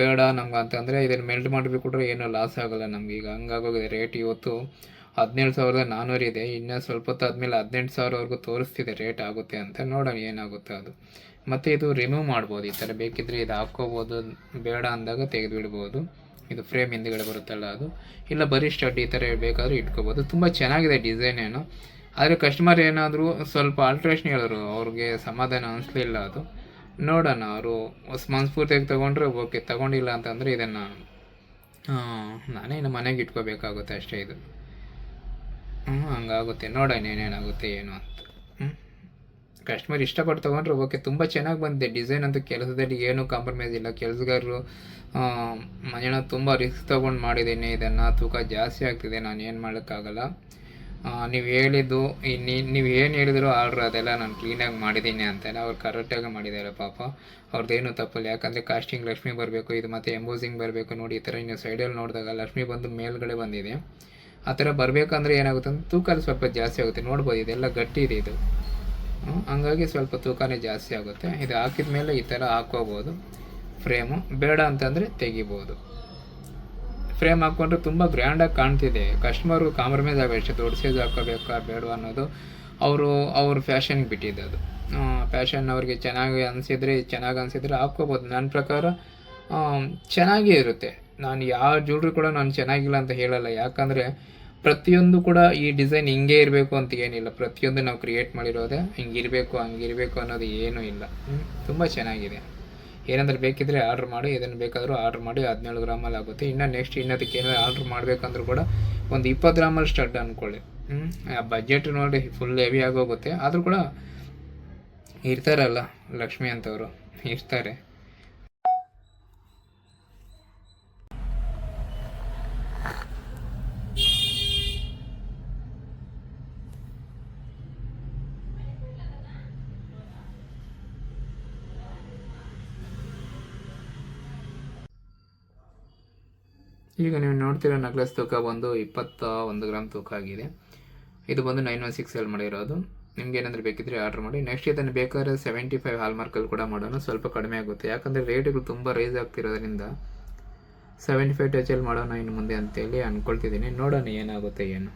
ಬೇಡ ನಮ್ಗೆ ಅಂತಂದರೆ ಇದನ್ನು ಮೆಲ್ಟ್ ಮಾಡಿಬಿಟ್ರೆ ಏನೂ ಲಾಸ್ ಆಗೋಲ್ಲ ನಮ್ಗೆ. ಈಗ ಹಂಗಾಗೋಗಿದೆ ರೇಟ್ ಇವತ್ತು ಹದಿನೇಳು ಸಾವಿರದ ನಾನ್ನೂರು ಇದೆ. ಇನ್ನು ಸ್ವಲ್ಪ ಹೊತ್ತು ಆದಮೇಲೆ ಹದಿನೆಂಟು ಸಾವಿರವರೆಗೂ ತೋರಿಸ್ತಿದೆ ರೇಟ್ ಆಗುತ್ತೆ ಅಂತ ನೋಡೋಣ ಏನಾಗುತ್ತೆ ಅದು. ಮತ್ತು ಇದು ರಿಮೂವ್ ಮಾಡ್ಬೋದು. ಈ ಥರ ಬೇಕಿದ್ರೆ ಇದು ಹಾಕ್ಕೋಬೋದು. ಬೇಡ ಅಂದಾಗ ತೆಗೆದುಬಿಡ್ಬೋದು. ಇದು ಫ್ರೇಮ್ ಹಿಂದುಗಡೆ ಬರುತ್ತಲ್ಲ ಅದು. ಇಲ್ಲ ಬರೀ ಸ್ಟಡ್ ಈ ಥರ ಬೇಕಾದರೂ ಇಟ್ಕೋಬೋದು. ತುಂಬ ಚೆನ್ನಾಗಿದೆ ಡಿಸೈನ್ ಏನು. ಆದರೆ ಕಸ್ಟಮರ್ ಏನಾದರೂ ಸ್ವಲ್ಪ ಆಲ್ಟ್ರೇಷನ್ ಹೇಳಿದ್ರು. ಅವ್ರಿಗೆ ಸಮಾಧಾನ ಅನಿಸ್ಲಿಲ್ಲ ಅದು. ನೋಡೋಣ ಅವರು ಮನಸ್ಫೂರ್ತಿಯಾಗಿ ತೊಗೊಂಡ್ರೆ ಓಕೆ ತಗೊಂಡಿಲ್ಲ ಅಂತಂದರೆ ಇದನ್ನು ನಾನೇ ಇನ್ನು ಮನೆಗೆ ಇಟ್ಕೋಬೇಕಾಗುತ್ತೆ ಅಷ್ಟೇ ಇದು. ಹ್ಞೂ ಹಂಗಾಗುತ್ತೆ. ನೋಡೋಣ ಏನೇನಾಗುತ್ತೆ ಏನು ಅಂತ. ಹ್ಞೂ ಕಸ್ಟಮರ್ ಇಷ್ಟಪಟ್ಟು ತೊಗೊಂಡ್ರೆ ಓಕೆ ತುಂಬ ಚೆನ್ನಾಗಿ ಬಂದಿದೆ. ಡಿಸೈನ್ ಅಂತೂ ಕೆಲಸದಲ್ಲಿ ಏನೂ ಕಾಂಪ್ರಮೈಸ್ ಇಲ್ಲ. ಕೆಲಸಗಾರರು ಮನೆಯ ತುಂಬ ರಿಸ್ಕ್ ತೊಗೊಂಡು ಮಾಡಿದ್ದೀನಿ. ಇದನ್ನು ತೂಕ ಜಾಸ್ತಿ ಆಗ್ತಿದೆ. ನಾನು ಏನು ಮಾಡೋಕ್ಕಾಗಲ್ಲ. ನೀವು ಹೇಳಿದ್ದು ನೀವು ಏನು ಹೇಳಿದ್ರು ಆರ್ಡ್ರ್ ಅದೆಲ್ಲ ನಾನು ಕ್ಲೀನಾಗಿ ಮಾಡಿದ್ದೀನಿ ಅಂತೆಲ್ಲ ಅವ್ರು ಕರೆಕ್ಟಾಗಿ ಮಾಡಿದ್ದಾರೆ ಪಾಪ. ಅವ್ರದ್ದೇನು ತಪ್ಪಲ್ಲ. ಯಾಕಂದರೆ ಕಾಸ್ಟಿಂಗ್ ಲಕ್ಷ್ಮಿ ಬರಬೇಕು, ಇದು ಮತ್ತು ಎಂಬೋಸಿಂಗ್ ಬರಬೇಕು ನೋಡಿ ಈ ಥರ ನೀವು ಸೈಡಲ್ಲಿ ನೋಡಿದಾಗ ಲಕ್ಷ್ಮಿ ಬಂದು ಮೇಲ್ಗಡೆ ಬಂದಿದೆ. ಆ ಥರ ಬರಬೇಕಂದ್ರೆ ಏನಾಗುತ್ತೆ ಅಂದ್ರೆ ತೂಕ ಸ್ವಲ್ಪ ಜಾಸ್ತಿ ಆಗುತ್ತೆ. ನೋಡ್ಬೋದು ಇದೆಲ್ಲ ಗಟ್ಟಿ ಇದೆ ಇದು. ಹಂಗಾಗಿ ಸ್ವಲ್ಪ ತೂಕನೇ ಜಾಸ್ತಿ ಆಗುತ್ತೆ. ಇದು ಹಾಕಿದ ಮೇಲೆ ಈ ಥರ ಹಾಕ್ಕೋಬೋದು. ಫ್ರೇಮು ಬೇಡ ಅಂತಂದರೆ ತೆಗಿಬೋದು. ಫ್ರೇಮ್ ಹಾಕ್ಕೊಂಡ್ರೆ ತುಂಬ ಗ್ರ್ಯಾಂಡಾಗಿ ಕಾಣ್ತಿದೆ. ಕಸ್ಟಮರು ಕಾಂಪ್ರಮೈಸ್ ಆಗಬೇಕು ದೊಡ್ಡ ಸೈಜ್ ಹಾಕೋಬೇಕಾ ಬೇಡ ಅನ್ನೋದು ಅವರು, ಅವ್ರ ಫ್ಯಾಷನ್ಗೆ ಬಿಟ್ಟಿದ್ದು ಅದು. ಫ್ಯಾಷನ್ ಅವ್ರಿಗೆ ಚೆನ್ನಾಗಿ ಅನಿಸಿದ್ರೆ ಚೆನ್ನಾಗಿ ಅನಿಸಿದ್ರೆ ಹಾಕ್ಕೋಬೋದು. ನನ್ನ ಪ್ರಕಾರ ಚೆನ್ನಾಗೇ ಇರುತ್ತೆ. ನಾನು ಯಾವ ಜ್ಯುವೆಲ್ರಿ ಕೂಡ ನಾನು ಚೆನ್ನಾಗಿಲ್ಲ ಅಂತ ಹೇಳಲ್ಲ. ಯಾಕಂದರೆ ಪ್ರತಿಯೊಂದು ಕೂಡ ಈ ಡಿಸೈನ್ ಹಿಂಗೆ ಇರಬೇಕು ಅಂತ ಏನಿಲ್ಲ. ಪ್ರತಿಯೊಂದು ನಾವು ಕ್ರಿಯೇಟ್ ಮಾಡಿರೋದೆ ಹಿಂಗಿರಬೇಕು ಹಂಗಿರಬೇಕು ಅನ್ನೋದು ಏನೂ ಇಲ್ಲ. ತುಂಬ ಚೆನ್ನಾಗಿದೆ. ಏನಾದರೂ ಬೇಕಿದ್ರೆ ಆರ್ಡ್ರ್ ಮಾಡಿ ಇದನ್ನು ಬೇಕಾದರೂ ಆರ್ಡ್ರ್ ಮಾಡಿ ಹದಿನೇಳು ಗ್ರಾಮಲ್ಲಿ ಆಗುತ್ತೆ. ಇನ್ನು ನೆಕ್ಸ್ಟ್ ಇನ್ನದಕ್ಕೆ ಏನಾದರೂ ಆರ್ಡ್ರ್ ಮಾಡಬೇಕಂದ್ರೂ ಕೂಡ ಒಂದು ಇಪ್ಪತ್ತು ಗ್ರಾಮಲ್ಲಿ ಸ್ಟಡ್ ಅಂದ್ಕೊಳ್ಳಿ ಆ ಬಜೆಟ್ ನೋಡಿ ಫುಲ್ ಹೆವಿ ಆಗೋಗುತ್ತೆ. ಆದರೂ ಕೂಡ ಇರ್ತಾರಲ್ಲ ಲಕ್ಷ್ಮಿ ಅಂತವರು, ಇರ್ತಾರೆ. ಈಗ ನೀವು ನೋಡ್ತಿರೋ ನಕ್ಲೆಸ್ ತೂಕ ಬಂದು ಇಪ್ಪತ್ತ ಒಂದು ಗ್ರಾಮ್ ತೂಕ ಆಗಿದೆ. ಇದು ಬಂದು ನೈನ್ ಒನ್ ಸಿಕ್ಸ್ ಎಲ್ ಮಾಡಿರೋದು. ನಿಮ್ಗೆ ಏನಾದರೂ ಬೇಕಿದ್ರೆ ಆರ್ಡರ್ ಮಾಡಿ. ನೆಕ್ಸ್ಟ್ ಇದನ್ನು ಬೇಕಾದ್ರೆ ಸೆವೆಂಟಿ ಫೈವ್ ಹಾಲ್ ಮಾರ್ಕಲ್ಲಿ ಕೂಡ ಮಾಡೋಣ ಸ್ವಲ್ಪ ಕಡಿಮೆ ಆಗುತ್ತೆ. ಯಾಕಂದರೆ ರೇಟ್ಗಳು ತುಂಬ ರೈಸ್ ಆಗ್ತಿರೋದ್ರಿಂದ ಸೆವೆಂಟಿ ಫೈವ್ ಟಚಲ್ಲಿ ಮಾಡೋಣ ಇನ್ನು ಮುಂದೆ ಅಂತೇಳಿ ಅಂದ್ಕೊಳ್ತಿದ್ದೀನಿ ನೋಡೋಣ ಏನಾಗುತ್ತೆ, ಏನು.